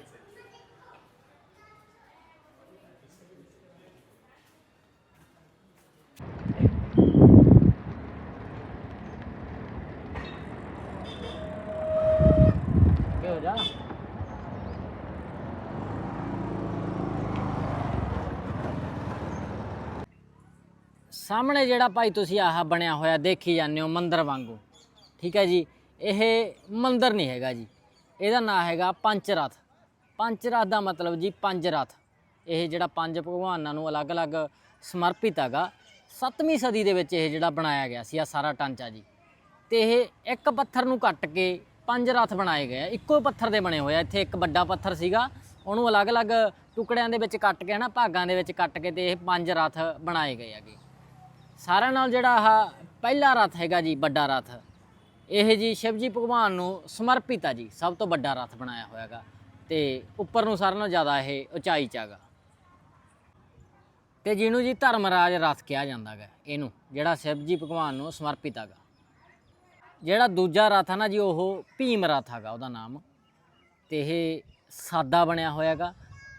ਕੀ ਹੋ ਜਾ ਸਾਹਮਣੇ ਜਿਹੜਾ ਭਾਈ ਤੁਸੀਂ ਆਹ ਬਣਿਆ ਹੋਇਆ ਦੇਖੀ ਜਾਂਦੇ ਹੋ ਮੰਦਰ ਵਾਂਗੂ। ਠੀਕ ਹੈ ਜੀ? ਇਹ ਮੰਦਰ ਨਹੀਂ ਹੈਗਾ ਜੀ। ਇਹਦਾ ਨਾਂ ਹੈਗਾ ਪੰਚ ਰਥ ਪੰਚ ਰਥ ਦਾ ਮਤਲਬ ਜੀ ਪੰਜ ਰਥ ਇਹ ਜਿਹੜਾ ਪੰਜ ਭਗਵਾਨਾਂ ਨੂੰ ਅਲੱਗ-ਅਲੱਗ ਸਮਰਪਿਤ ਹੈਗਾ। 7ਵੀਂ ਸਦੀ ਦੇ ਵਿੱਚ ਇਹ ਜਿਹੜਾ ਬਣਾਇਆ ਗਿਆ ਸੀ ਆ ਸਾਰਾ ਟਾਂਚਾ ਜੀ। ਤੇ ਇਹ ਇੱਕ ਪੱਥਰ ਨੂੰ ਕੱਟ ਕੇ ਪੰਜ ਰਥ ਬਣਾਏ ਗਏ ਇੱਕੋ ਪੱਥਰ ਦੇ ਬਣੇ ਹੋਏ ਆ। ਇੱਥੇ ਇੱਕ ਵੱਡਾ ਪੱਥਰ ਸੀਗਾ। ਉਹਨੂੰ ਅਲੱਗ-ਅਲੱਗ ਟੁਕੜਿਆਂ ਦੇ ਵਿੱਚ ਕੱਟ ਕੇ ਨਾ ਭਾਗਾਂ ਦੇ ਵਿੱਚ ਕੱਟ ਕੇ ਤੇ ਇਹ ਪੰਜ ਰਥ ਬਣਾਏ ਗਏ ਹੈਗੇ। ਸਾਰਿਆਂ ਨਾਲ ਜਿਹੜਾ ਆਹ ਪਹਿਲਾ ਰਥ ਹੈਗਾ ਜੀ, ਵੱਡਾ ਰਥ। ਇਹ ਜੀ ਸ਼ਿਵ ਜੀ ਭਗਵਾਨ ਨੂੰ ਸਮਰਪਿਤ ਆ ਜੀ, ਸਭ ਤੋਂ ਵੱਡਾ ਰਥ ਬਣਾਇਆ ਹੋਇਆਗਾ ਤੇ ਉੱਪਰ ਨੂੰ ਸਾਰਿਆਂ ਨਾਲੋਂ ਜ਼ਿਆਦਾ ਇਹ ਉਚਾਈ 'ਚ ਹੈਗਾ। ਤੇ ਜਿਹਨੂੰ ਜੀ ਧਰਮਰਾਜ ਰਥ ਕਿਹਾ ਜਾਂਦਾ ਗਾ ਇਹਨੂੰ, ਜਿਹੜਾ ਸ਼ਿਵ ਜੀ ਭਗਵਾਨ ਨੂੰ ਸਮਰਪਿਤ ਹੈਗਾ। ਜਿਹੜਾ ਦੂਜਾ ਰਥ ਹੈ ਨਾ ਜੀ, ਉਹ ਭੀਮ ਰਥ ਹੈਗਾ, ਉਹਦਾ ਨਾਮ। ਤੇ ਇਹ ਸਾਦਾ ਬਣਿਆ ਹੋਇਆਗਾ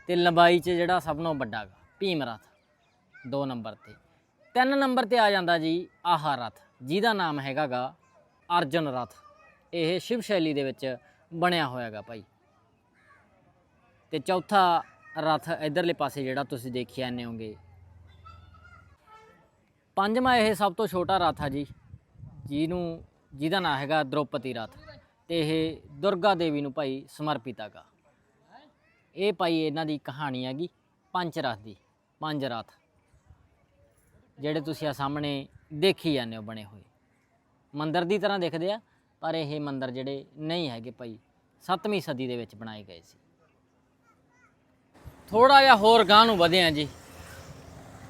ਤੇ ਲੰਬਾਈ 'ਚ ਜਿਹੜਾ ਸਭ ਤੋਂ ਵੱਡਾ ਹੈਗਾ, ਭੀਮ ਰਥ, ਦੋ ਨੰਬਰ ਤੇ। ਤਿੰਨ ਨੰਬਰ ਤੇ ਆ ਜਾਂਦਾ ਜੀ ਆਹਾ ਰਥ, ਜਿਹਦਾ ਨਾਮ ਹੈਗਾਗਾ ਅਰਜਨ ਰਥ। ਇਹ ਸ਼ਿਵ ਸ਼ੈਲੀ ਦੇ ਵਿੱਚ ਬਣਿਆ ਹੋਇਆਗਾ ਭਾਈ। ਤੇ ਚੌਥਾ ਰਥ ਇਧਰਲੇ ਪਾਸੇ ਜਿਹੜਾ ਤੁਸੀਂ ਦੇਖੀ ਜਾਂਦੇ ਹੋਗੇ ਪੰਜਵਾਂ ਇਹ ਸਭ ਤੋਂ ਛੋਟਾ ਰਥ ਆ ਜੀ, ਜਿਹਨੂੰ, ਜਿਹਦਾ ਨਾਮ ਹੈਗਾ ਦ੍ਰੋਪਦੀ ਰਥ। ਤੇ ਇਹ ਦੁਰਗਾ ਦੇਵੀ ਨੂੰ ਭਾਈ ਸਮਰਪਿਤ ਹੈਗਾ ਇਹ ਭਾਈ ਇਹਨਾਂ ਦੀ ਕਹਾਣੀ ਹੈਗੀ ਪੰਜ ਰਥ ਦੀ, ਪੰਜ ਰਥ। ਜਿਹੜੇ ਤੁਸੀਂ ਆ ਸਾਹਮਣੇ ਦੇਖੀ ਜਾਂਦੇ ਹੋ ਬਣੇ ਹੋਏ। ਮੰਦਰ ਦੀ ਤਰ੍ਹਾਂ ਦਿਖਦੇ ਆ, ਪਰ ਇਹ ਮੰਦਰ ਜਿਹੜੇ ਨਹੀਂ ਹੈਗੇ ਭਾਈ 7ਵੀਂ ਸਦੀ ਦੇ ਵਿੱਚ ਬਣਾਏ ਗਏ ਸੀ। ਥੋੜਾ ਜਿਹਾ ਹੋਰ ਗਾਂ ਨੂੰ ਵਧਿਆ ਜੀ।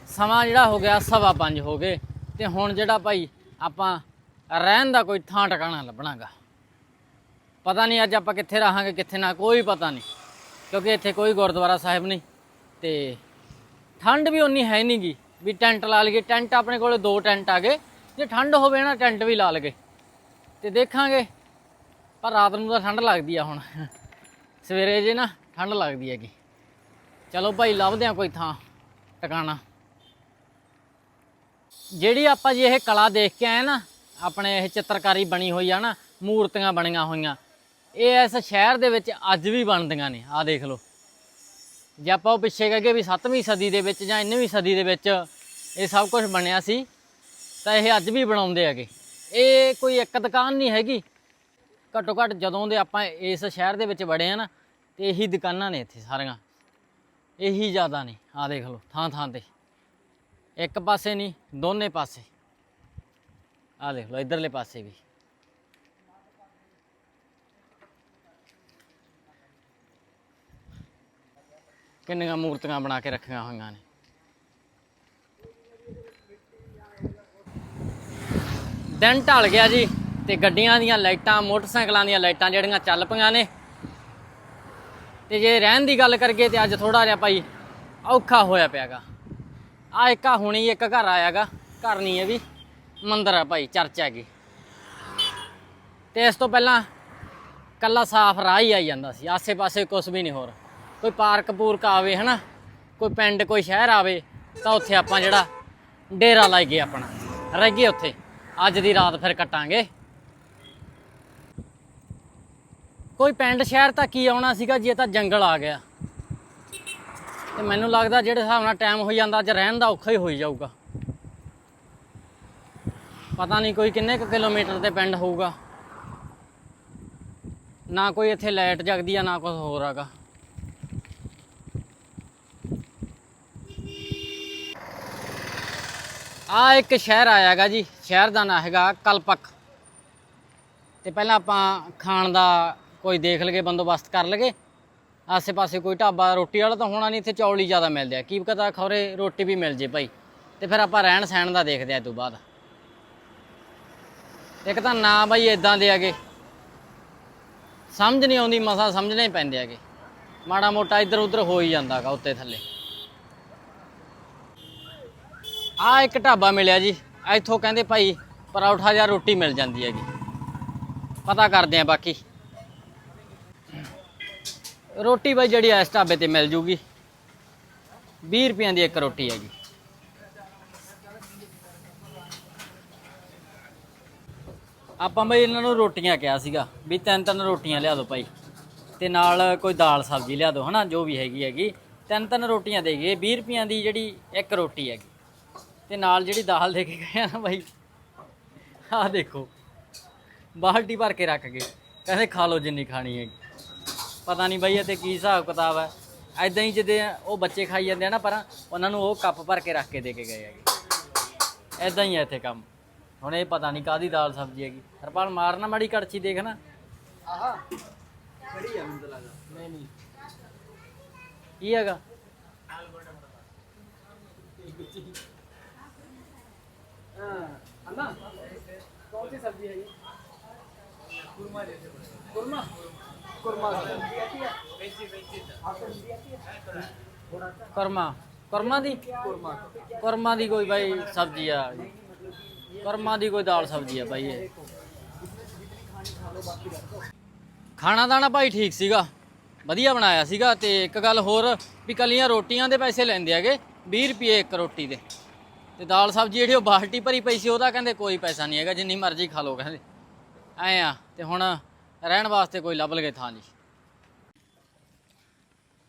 ਸਮਾਂ ਜਿਹੜਾ ਹੋ ਗਿਆ, ਸਵਾ ਪੰਜ ਹੋ ਗਏ, ਤੇ ਹੁਣ ਜਿਹੜਾ ਭਾਈ ਆਪਾਂ ਰਹਿਣ ਦਾ ਕੋਈ ਥਾਂ ਟਿਕਾਣਾ ਲੱਭਣਾਗਾ। ਪਤਾ ਨਹੀਂ ਅੱਜ ਆਪਾਂ ਕਿੱਥੇ ਰਹਾਂਗੇ, ਕਿੱਥੇ ਨਾ, ਕੋਈ ਪਤਾ ਨਹੀਂ, ਕਿਉਂਕਿ ਇੱਥੇ ਕੋਈ ਗੁਰਦੁਆਰਾ ਸਾਹਿਬ ਨਹੀਂ, ਤੇ ਠੰਡ ਵੀ ਉਨੀ ਹੈ ਨਹੀਂ ਗੀ ਵੀ ਟੈਂਟ ਲਾ ਲਈਏ। ਟੈਂਟ ਆਪਣੇ ਕੋਲੇ ਦੋ ਟੈਂਟ ਆ ਗਏ। ਜੇ ਠੰਡ ਹੋਵੇ ਨਾ, ਟੈਂਟ ਵੀ ਲਾ ਲਗੇ। ਤੇ ਦੇਖਾਂਗੇ। ਪਰ ਰਾਤ ਨੂੰ ਤਾਂ ਠੰਡ ਲੱਗਦੀ ਆ ਹੁਣ। ਸਵੇਰੇ ਜੇ ਨਾ, ਠੰਡ ਲੱਗਦੀ ਹੈਗੀ। ਚਲੋ ਭਾਈ, ਲੱਭਦੇ ਆ ਕੋਈ ਥਾਂ, ਟਿਕਾਣਾ। ਜਿਹੜੀ ਆਪਾਂ ਜੀ ਇਹ ਕਲਾ ਦੇਖ ਕੇ ਆਏ ਨਾ, ਆਪਣੇ ਇਹ ਚਿੱਤਰਕਾਰੀ ਬਣੀ ਹੋਈ ਆ ਨਾ, ਮੂਰਤੀਆਂ ਬਣੀਆਂ ਹੋਈਆਂ। ਇਹ ਇਸ ਸ਼ਹਿਰ ਦੇ ਵਿੱਚ ਅੱਜ ਵੀ ਬਣਦੀਆਂ ਨੇ। ਆਹ ਦੇਖ ਲਓ। ਜੇ ਆਪਾਂ ਉਹ ਪਿੱਛੇ ਕਹਗੇ ਵੀ 7ਵੀਂ ਸਦੀ ਦੇ ਵਿੱਚ ਜਾਂ 9ਵੀਂ ਸਦੀ ਦੇ ਵਿੱਚ ਇਹ ਸਭ ਕੁਝ ਬਣਿਆ ਸੀ, ਤਾਂ ਇਹ ਅੱਜ ਵੀ ਬਣਾਉਂਦੇ ਹੈਗੇ। ਇਹ ਕੋਈ ਇੱਕ ਦੁਕਾਨ ਨਹੀਂ ਹੈਗੀ। ਘੱਟੋ ਘੱਟ ਜਦੋਂ ਦੇ ਆਪਾਂ ਇਸ ਸ਼ਹਿਰ ਦੇ ਵਿੱਚ ਵੜੇ ਆ ਨਾ, ਤੇ ਇਹੀ ਦੁਕਾਨਾਂ ਨੇ ਇੱਥੇ ਸਾਰੀਆਂ। ਇਹੀ ਜ਼ਿਆਦਾ ਨੇ। ਆ ਦੇਖ ਲਓ, ਥਾਂ ਥਾਂ ਤੇ। ਇੱਕ ਪਾਸੇ ਨਹੀਂ, ਦੋਨੇ ਪਾਸੇ। ਆ ਦੇਖ ਲਓ, ਇਧਰਲੇ ਪਾਸੇ ਵੀ। ਕਿੰਨੀਆਂ ਮੂਰਤੀਆਂ ਬਣਾ ਕੇ ਰੱਖੀਆਂ ਹੋਈਆਂ ਨੇ। ਦਿਨ ਢਲ ਗਿਆ ਜੀ ਤੇ ਗੱਡੀਆਂ ਦੀਆਂ ਲਾਈਟਾਂ, ਮੋਟਰਸਾਈਕਲਾਂ ਦੀਆਂ ਲਾਈਟਾਂ ਜਿਹੜੀਆਂ ਚੱਲ ਪਈਆਂ ਨੇ। ਤੇ ਜੇ ਰਹਿਣ ਦੀ ਗੱਲ ਕਰੀਏ ਤੇ ਅੱਜ ਥੋੜਾ ਜਿਹਾ ਭਾਈ ਔਖਾ ਹੋਇਆ ਪਿਆਗਾ। ਆ ਇੱਕ ਹੁਣੀ ਇੱਕ ਘਰ ਆਇਆਗਾ, ਘਰ ਨਹੀਂ ਇਹ ਵੀ, ਮੰਦਰ ਆ ਭਾਈ, ਚਰਚ ਹੈਗੀ। ਤੇ ਇਸ ਤੋਂ ਪਹਿਲਾਂ ਕੱਲਾ ਸਾਫ਼ ਰਾਹ ਹੀ ਆਈ ਜਾਂਦਾ ਸੀ, ਆਸੇ-ਪਾਸੇ ਕੁਝ ਵੀ ਨਹੀਂ ਹੋਰ। ਕੋਈ ਪਾਰਕ ਪੂਰਕ ਆਵੇ, ਹਨਾ? ਕੋਈ ਪਿੰਡ, ਕੋਈ ਸ਼ਹਿਰ ਆਵੇ, ਤਾਂ ਉੱਥੇ ਆਪਾਂ ਜਿਹੜਾ ਡੇਰਾ ਲਾਈਏ ਆਪਣਾ। ਰਹਿ ਗਏ ਉੱਥੇ। ਅੱਜ ਦੀ ਰਾਤ ਫਿਰ ਕੱਟਾਂਗੇ। ਕੋਈ ਪਿੰਡ, ਸ਼ਹਿਰ ਤਾਂ ਕੀ ਆਉਣਾ ਸੀਗਾ ਜੇ? ਤਾਂ ਜੰਗਲ ਆ ਗਿਆ। ਤੇ ਮੈਨੂੰ ਲੱਗਦਾ ਜਿਹੜੇ ਹਿਸਾਬ ਨਾਲ ਟਾਈਮ ਹੋਈ ਜਾਂਦਾ, ਅੱਜ ਰਹਿਣ ਦਾ ਔਖਾ ਹੀ ਹੋਈ ਜਾਊਗਾ। ਪਤਾ ਨਹੀਂ ਕੋਈ ਕਿੰਨੇ ਕੁ ਕਿਲੋਮੀਟਰ ਤੇ ਪਿੰਡ ਹੋਊਗਾ। ਨਾ ਕੋਈ ਇੱਥੇ ਲਾਈਟ ਜਗਦੀ ਆ, ਨਾ ਕੁਝ ਹੋਰ ਹੈਗਾ। ਆ ਇੱਕ ਸ਼ਹਿਰ ਆਇਆਗਾ ਜੀ, ਸ਼ਹਿਰ ਦਾ ਨਾਂ ਹੈਗਾ ਕਲਪਕ। ਤੇ ਪਹਿਲਾਂ ਆਪਾਂ ਖਾਣ ਦਾ ਕੋਈ ਦੇਖ ਲਗੇ ਬੰਦੋਬਸਤ ਕਰ ਲਗੇ ਆਸੇ-ਪਾਸੇ ਕੋਈ ਢਾਬਾ, ਰੋਟੀ ਵਾਲਾ ਤਾਂ ਹੋਣਾ ਨਹੀਂ, ਇੱਥੇ ਚੌਲ ਹੀ ਜ਼ਿਆਦਾ ਮਿਲਦੇ ਆ। ਕੀ ਪਤਾ ਖੌਰੇ ਰੋਟੀ ਵੀ ਮਿਲ ਜੇ ਭਾਈ। ਤੇ ਫਿਰ ਆਪਾਂ ਰਹਿਣ ਸਹਿਣ ਦਾ ਦੇਖਦੇ ਆ ਇਹ ਤੋਂ ਬਾਅਦ। ਇੱਕ ਤਾਂ ਨਾਂ ਬਾਈ ਇਦਾਂ ਦੇ ਆਗੇ ਸਮਝ ਨਹੀਂ ਆਉਂਦੀ, ਮਸਾ ਸਮਝਣੇ ਹੀ ਪੈਂਦੇ ਆਗੇ ਮਾੜਾ ਮੋਟਾ ਇੱਧਰ ਉੱਧਰ ਹੋ ਹੀ ਜਾਂਦਾਗਾ, ਉੱਤੇ ਥੱਲੇ। ਆ ਇੱਕ ਢਾਬਾ ਮਿਲਿਆ ਜੀ, ਇੱਥੋਂ ਕਹਿੰਦੇ ਭਾਈ ਪਰੌਠਾ ਜਾਂ ਰੋਟੀ ਮਿਲ ਜਾਂਦੀ ਹੈਗੀ। ਪਤਾ ਕਰਦੇ ਆ ਬਾਕੀ। ਰੋਟੀ ਬਾਈ ਜਿਹੜੀ ਇਸ ਢਾਬੇ ਤੇ ਮਿਲ ਜੂਗੀ। 20 ਰੁਪਈਆਂ ਦੀ ਇੱਕ ਰੋਟੀ ਹੈਗੀ। ਆਪਾਂ ਬਈ ਇਹਨਾਂ ਨੂੰ ਰੋਟੀਆਂ ਕਿਹਾ ਸੀਗਾ, ਵੀ ਤਿੰਨ ਤਿੰਨ ਰੋਟੀਆਂ ਲਿਆ ਦਿਓ ਭਾਈ। ਤੇ ਨਾਲ ਕੋਈ ਦਾਲ ਸਬਜ਼ੀ ਲਿਆ ਦਿਓ, ਹਨਾ, ਜੋ ਵੀ ਹੈਗੀ ਹੈਗੀ। ਤਿੰਨ ਤਿੰਨ ਰੋਟੀਆਂ ਦੇ ਗਏ 20 ਰੁਪਈਆਂ ਦੀ ਜਿਹੜੀ ਇੱਕ ਰੋਟੀ ਹੈਗੀ। ਤੇ ਨਾਲ ਜਿਹੜੀ ਦਾਲ ਦੇ ਕੇ ਗਏ ਆ ਨਾ ਬਾਈ ਆਹ ਦੇਖੋ ਬਾਲਟੀ ਭਰ ਕੇ ਰੱਖ ਗਏ। ਕਹਿੰਦੇ ਖਾ ਲਓ ਜਿੰਨੀ ਖਾਣੀ ਹੈਗੀ। ਪਤਾ ਨਹੀਂ ਬਾਈ ਤੇ ਕੀ ਹਿਸਾਬ ਕਿਤਾਬ ਹੈ। ਐਦਾਂ ਹੀ ਜਿੱਦੇ ਉਹ ਬੱਚੇ ਖਾਈ ਜਾਂਦੇ ਆ ਨਾ ਪਰ ਉਹਨਾਂ ਨੂੰ ਉਹ ਕੱਪ ਭਰ ਕੇ ਰੱਖ ਕੇ ਦੇ ਕੇ ਗਏ ਹੈਗੇ। ਐਦਾਂ ਹੀ ਹੈ ਇੱਥੇ ਕੰਮ। ਹੁਣ ਇਹ ਪਤਾ ਨਹੀਂ ਕਾਦੀ ਦਾਲ ਸਬਜ਼ੀ ਹੈਗੀ। ਹਰਪਾਲ ਮਾਰਨਾ ਮਾੜੀ ਕੜਛੀ ਦੇਖ ਨਾ। ਆਹਾ। ਬੜੀ ਆ ਮੈਨੂੰ ਲੱਗਦਾ। ਨਹੀਂ ਨਹੀਂ। ਕੀ ਹੈਗਾ? अन्ना कौन सी सब्जी है ये कुरमा कुरमा कुरमा ਕਰਮਾ ਕਰਮਾ ਦੀ ਕਰਮਾ ਦੀ ਕੋਈ ਬਾਈ ਸਬਜ਼ੀ ਆ ਕਰਮਾ ਦੀ ਕੋਈ ਦਾਲ ਸਬਜ਼ੀ ਆ ਬਾਈ ਇਹ ਖਾਣਾ ਦਾਣਾ ਭਾਈ ਠੀਕ ਸੀਗਾ ਵਧੀਆ ਬਣਾਇਆ ਸੀਗਾ ਤੇ ਇੱਕ ਗੱਲ ਹੋਰ ਵੀ ਕੱਲੀਆਂ ਰੋਟੀਆਂ ਦੇ ਪੈਸੇ ਲੈਂਦੇ ਹੈਗੇ 20 ਰੁਪਏ ਇੱਕ ਰੋਟੀ ਦੇ ਤੇ ਦਾਲ ਸਬਜ਼ੀ ਜਿਹੜੀ ਉਹ ਬਾਲਟੀ ਭਰੀ ਪਈ ਸੀ, ਉਹਦਾ ਕਹਿੰਦੇ ਕੋਈ ਪੈਸਾ ਨਹੀਂ ਹੈਗਾ, ਜਿੰਨੀ ਮਰਜ਼ੀ ਖਾ ਲਓ ਕਹਿੰਦੇ। ਐ ਆ, ਤੇ ਹੁਣ ਰਹਿਣ ਵਾਸਤੇ ਕੋਈ ਲੱਭ ਲਗੇ ਥਾਂ ਜੀ।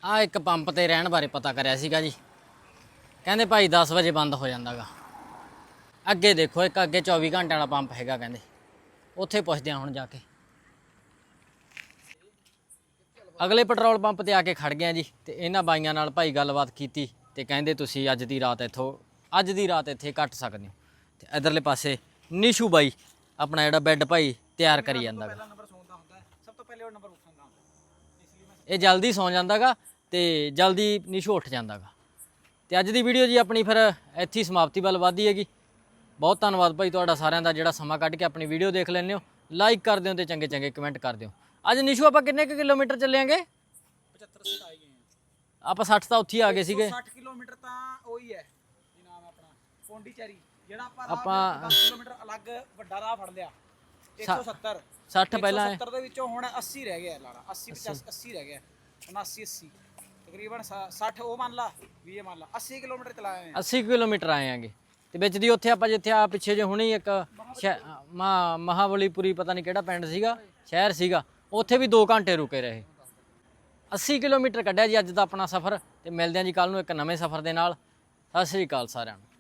ਆ ਇੱਕ ਪੰਪ ਤੇ ਰਹਿਣ ਬਾਰੇ ਪਤਾ ਕਰਿਆ ਸੀਗਾ ਜੀ। ਕਹਿੰਦੇ ਭਾਈ 10 ਵਜੇ ਬੰਦ ਹੋ ਜਾਂਦਾਗਾ। ਅੱਗੇ ਦੇਖੋ, ਇੱਕ ਅੱਗੇ 24 ਘੰਟਿਆਂ ਵਾਲਾ ਪੰਪ ਹੈਗਾ ਕਹਿੰਦੇ। ਉੱਥੇ ਪੁੱਛਦੇ ਆ ਹੁਣ ਜਾ ਕੇ। ਅਗਲੇ ਪੈਟਰੋਲ ਪੰਪ ਤੇ ਆ ਕੇ ਖੜ ਗਏ ਆ ਜੀ, ਤੇ ਇਹਨਾਂ ਬਾਈਆਂ ਨਾਲ ਭਾਈ ਗੱਲਬਾਤ ਕੀਤੀ, ਤੇ ਕਹਿੰਦੇ ਤੁਸੀਂ ਅੱਜ ਦੀ ਰਾਤ ਇੱਥੋਂ ਅੱਜ ਦੀ ਰਾਤ ਇੱਥੇ ਕੱਟ ਸਕਦੇ ਹੋ। ਤੇ ਇਧਰਲੇ ਪਾਸੇ ਨਿਸ਼ੂ ਬਾਈ ਆਪਣਾ ਜਿਹੜਾ ਬੈੱਡ ਭਾਈ ਤਿਆਰ ਕਰੀ ਜਾਂਦਾਗਾ ਨੰਬਰ ਸੌਂਦਾ ਹੁੰਦਾ ਸਭ ਤੋਂ ਪਹਿਲੇ ਉਹ ਨੰਬਰ ਉੱਠਾਂਗਾ ਇਹ ਜਲਦੀ ਸੌਂ ਜਾਂਦਾਗਾ ਤੇ ਜਲਦੀ ਨਿਸ਼ੂ ਉੱਠ ਜਾਂਦਾਗਾ ਤੇ ਅੱਜ ਦੀ ਵੀਡੀਓ ਜੀ ਆਪਣੀ ਫਿਰ ਇੱਥੇ ਹੀ ਸਮਾਪਤੀ ਵੱਲ ਵਧਦੀ ਹੈਗੀ। ਬਹੁਤ ਧੰਨਵਾਦ ਭਾਈ ਤੁਹਾਡਾ ਸਾਰਿਆਂ ਦਾ ਜਿਹੜਾ ਸਮਾਂ ਕੱਢ ਕੇ ਆਪਣੀ ਵੀਡੀਓ ਦੇਖ ਲੈਂਦੇ ਹੋ। ਲਾਈਕ ਕਰ ਦਿਓ ਤੇ ਚੰਗੇ ਚੰਗੇ ਕਮੈਂਟ ਕਰ ਦਿਓ। ਅੱਜ ਨਿਸ਼ੂ ਆਪਾਂ ਕਿੰਨੇ ਕੁ ਕਿਲੋਮੀਟਰ ਚੱਲੇਾਂਗੇ? 75 ਸਿੱਟ ਆਏ ਗਏ ਆ। ਆਪਾਂ 60 ਤਾਂ ਉੱਥੇ ਹੀ ਆ ਗਏ ਸੀਗੇ। 60 ਕਿਲੋਮੀਟਰ ਤਾਂ ਉਹੀ ਹੈ ਹੈ। ਪੌਂਡੀਚੇਰੀ ਜਿਹੜਾ ਆਪਾਂ ਆਪਾਂ- ਆਪਾਂ 10 ਕਿਲੋਮੀਟਰ ਅਲੱਗ ਵੱਡਾ ਰਾਹ ਫੜ ਲਿਆ 170 60 ਪਹਿਲਾਂ 170 ਦੇ ਵਿੱਚੋਂ ਹੁਣ 80 ਰਹਿ ਗਿਆ ਲਾਲਾ 80 50 80 ਰਹਿ ਗਿਆ 79 80 ਤਕਰੀਬਨ 60 ਉਹ ਮੰਨ ਲਾ 20 ਮੰਨ ਲਾ 80 ਕਿਲੋਮੀਟਰ ਚਲਾਏ ਹੋਏ ਆ। 80 ਕਿਲੋਮੀਟਰ ਆਏ ਆਂਗੇ। ਤੇ ਵਿੱਚ ਦੀ ਉੱਥੇ ਆਪਾਂ ਜਿੱਥੇ ਆ ਪਿੱਛੇ ਜੇ ਹੁਣੀ ਇੱਕ ਸ਼ਹਿ- ਮਹਾ- ਮਹਾਬਲੀਪੁਰੀ ਪਤਾ ਨਹੀਂ ਕਿਹੜਾ ਪਿੰਡ ਸੀਗਾ ਸ਼ਹਿਰ ਸੀਗਾ ਉੱਥੇ ਵੀ 2 ਘੰਟੇ ਰੁਕੇ ਰਹੇ। 80 ਕਿਲੋਮੀਟਰ ਕੱਢਿਆ ਜੀ ਅੱਜ ਦਾ ਆਪਣਾ ਸਫ਼ਰ ਤੇ ਮਿਲਦੇ ਹਾਂ ਜੀ ਕੱਲ ਨੂੰ ਇੱਕ ਨਵੇਂ ਸਫ਼ਰ ਦੇ ਨਾਲ। ਸਤਿ ਸ੍ਰੀ ਅਕਾਲ ਸਾਰਿਆਂ ਨੂੰ।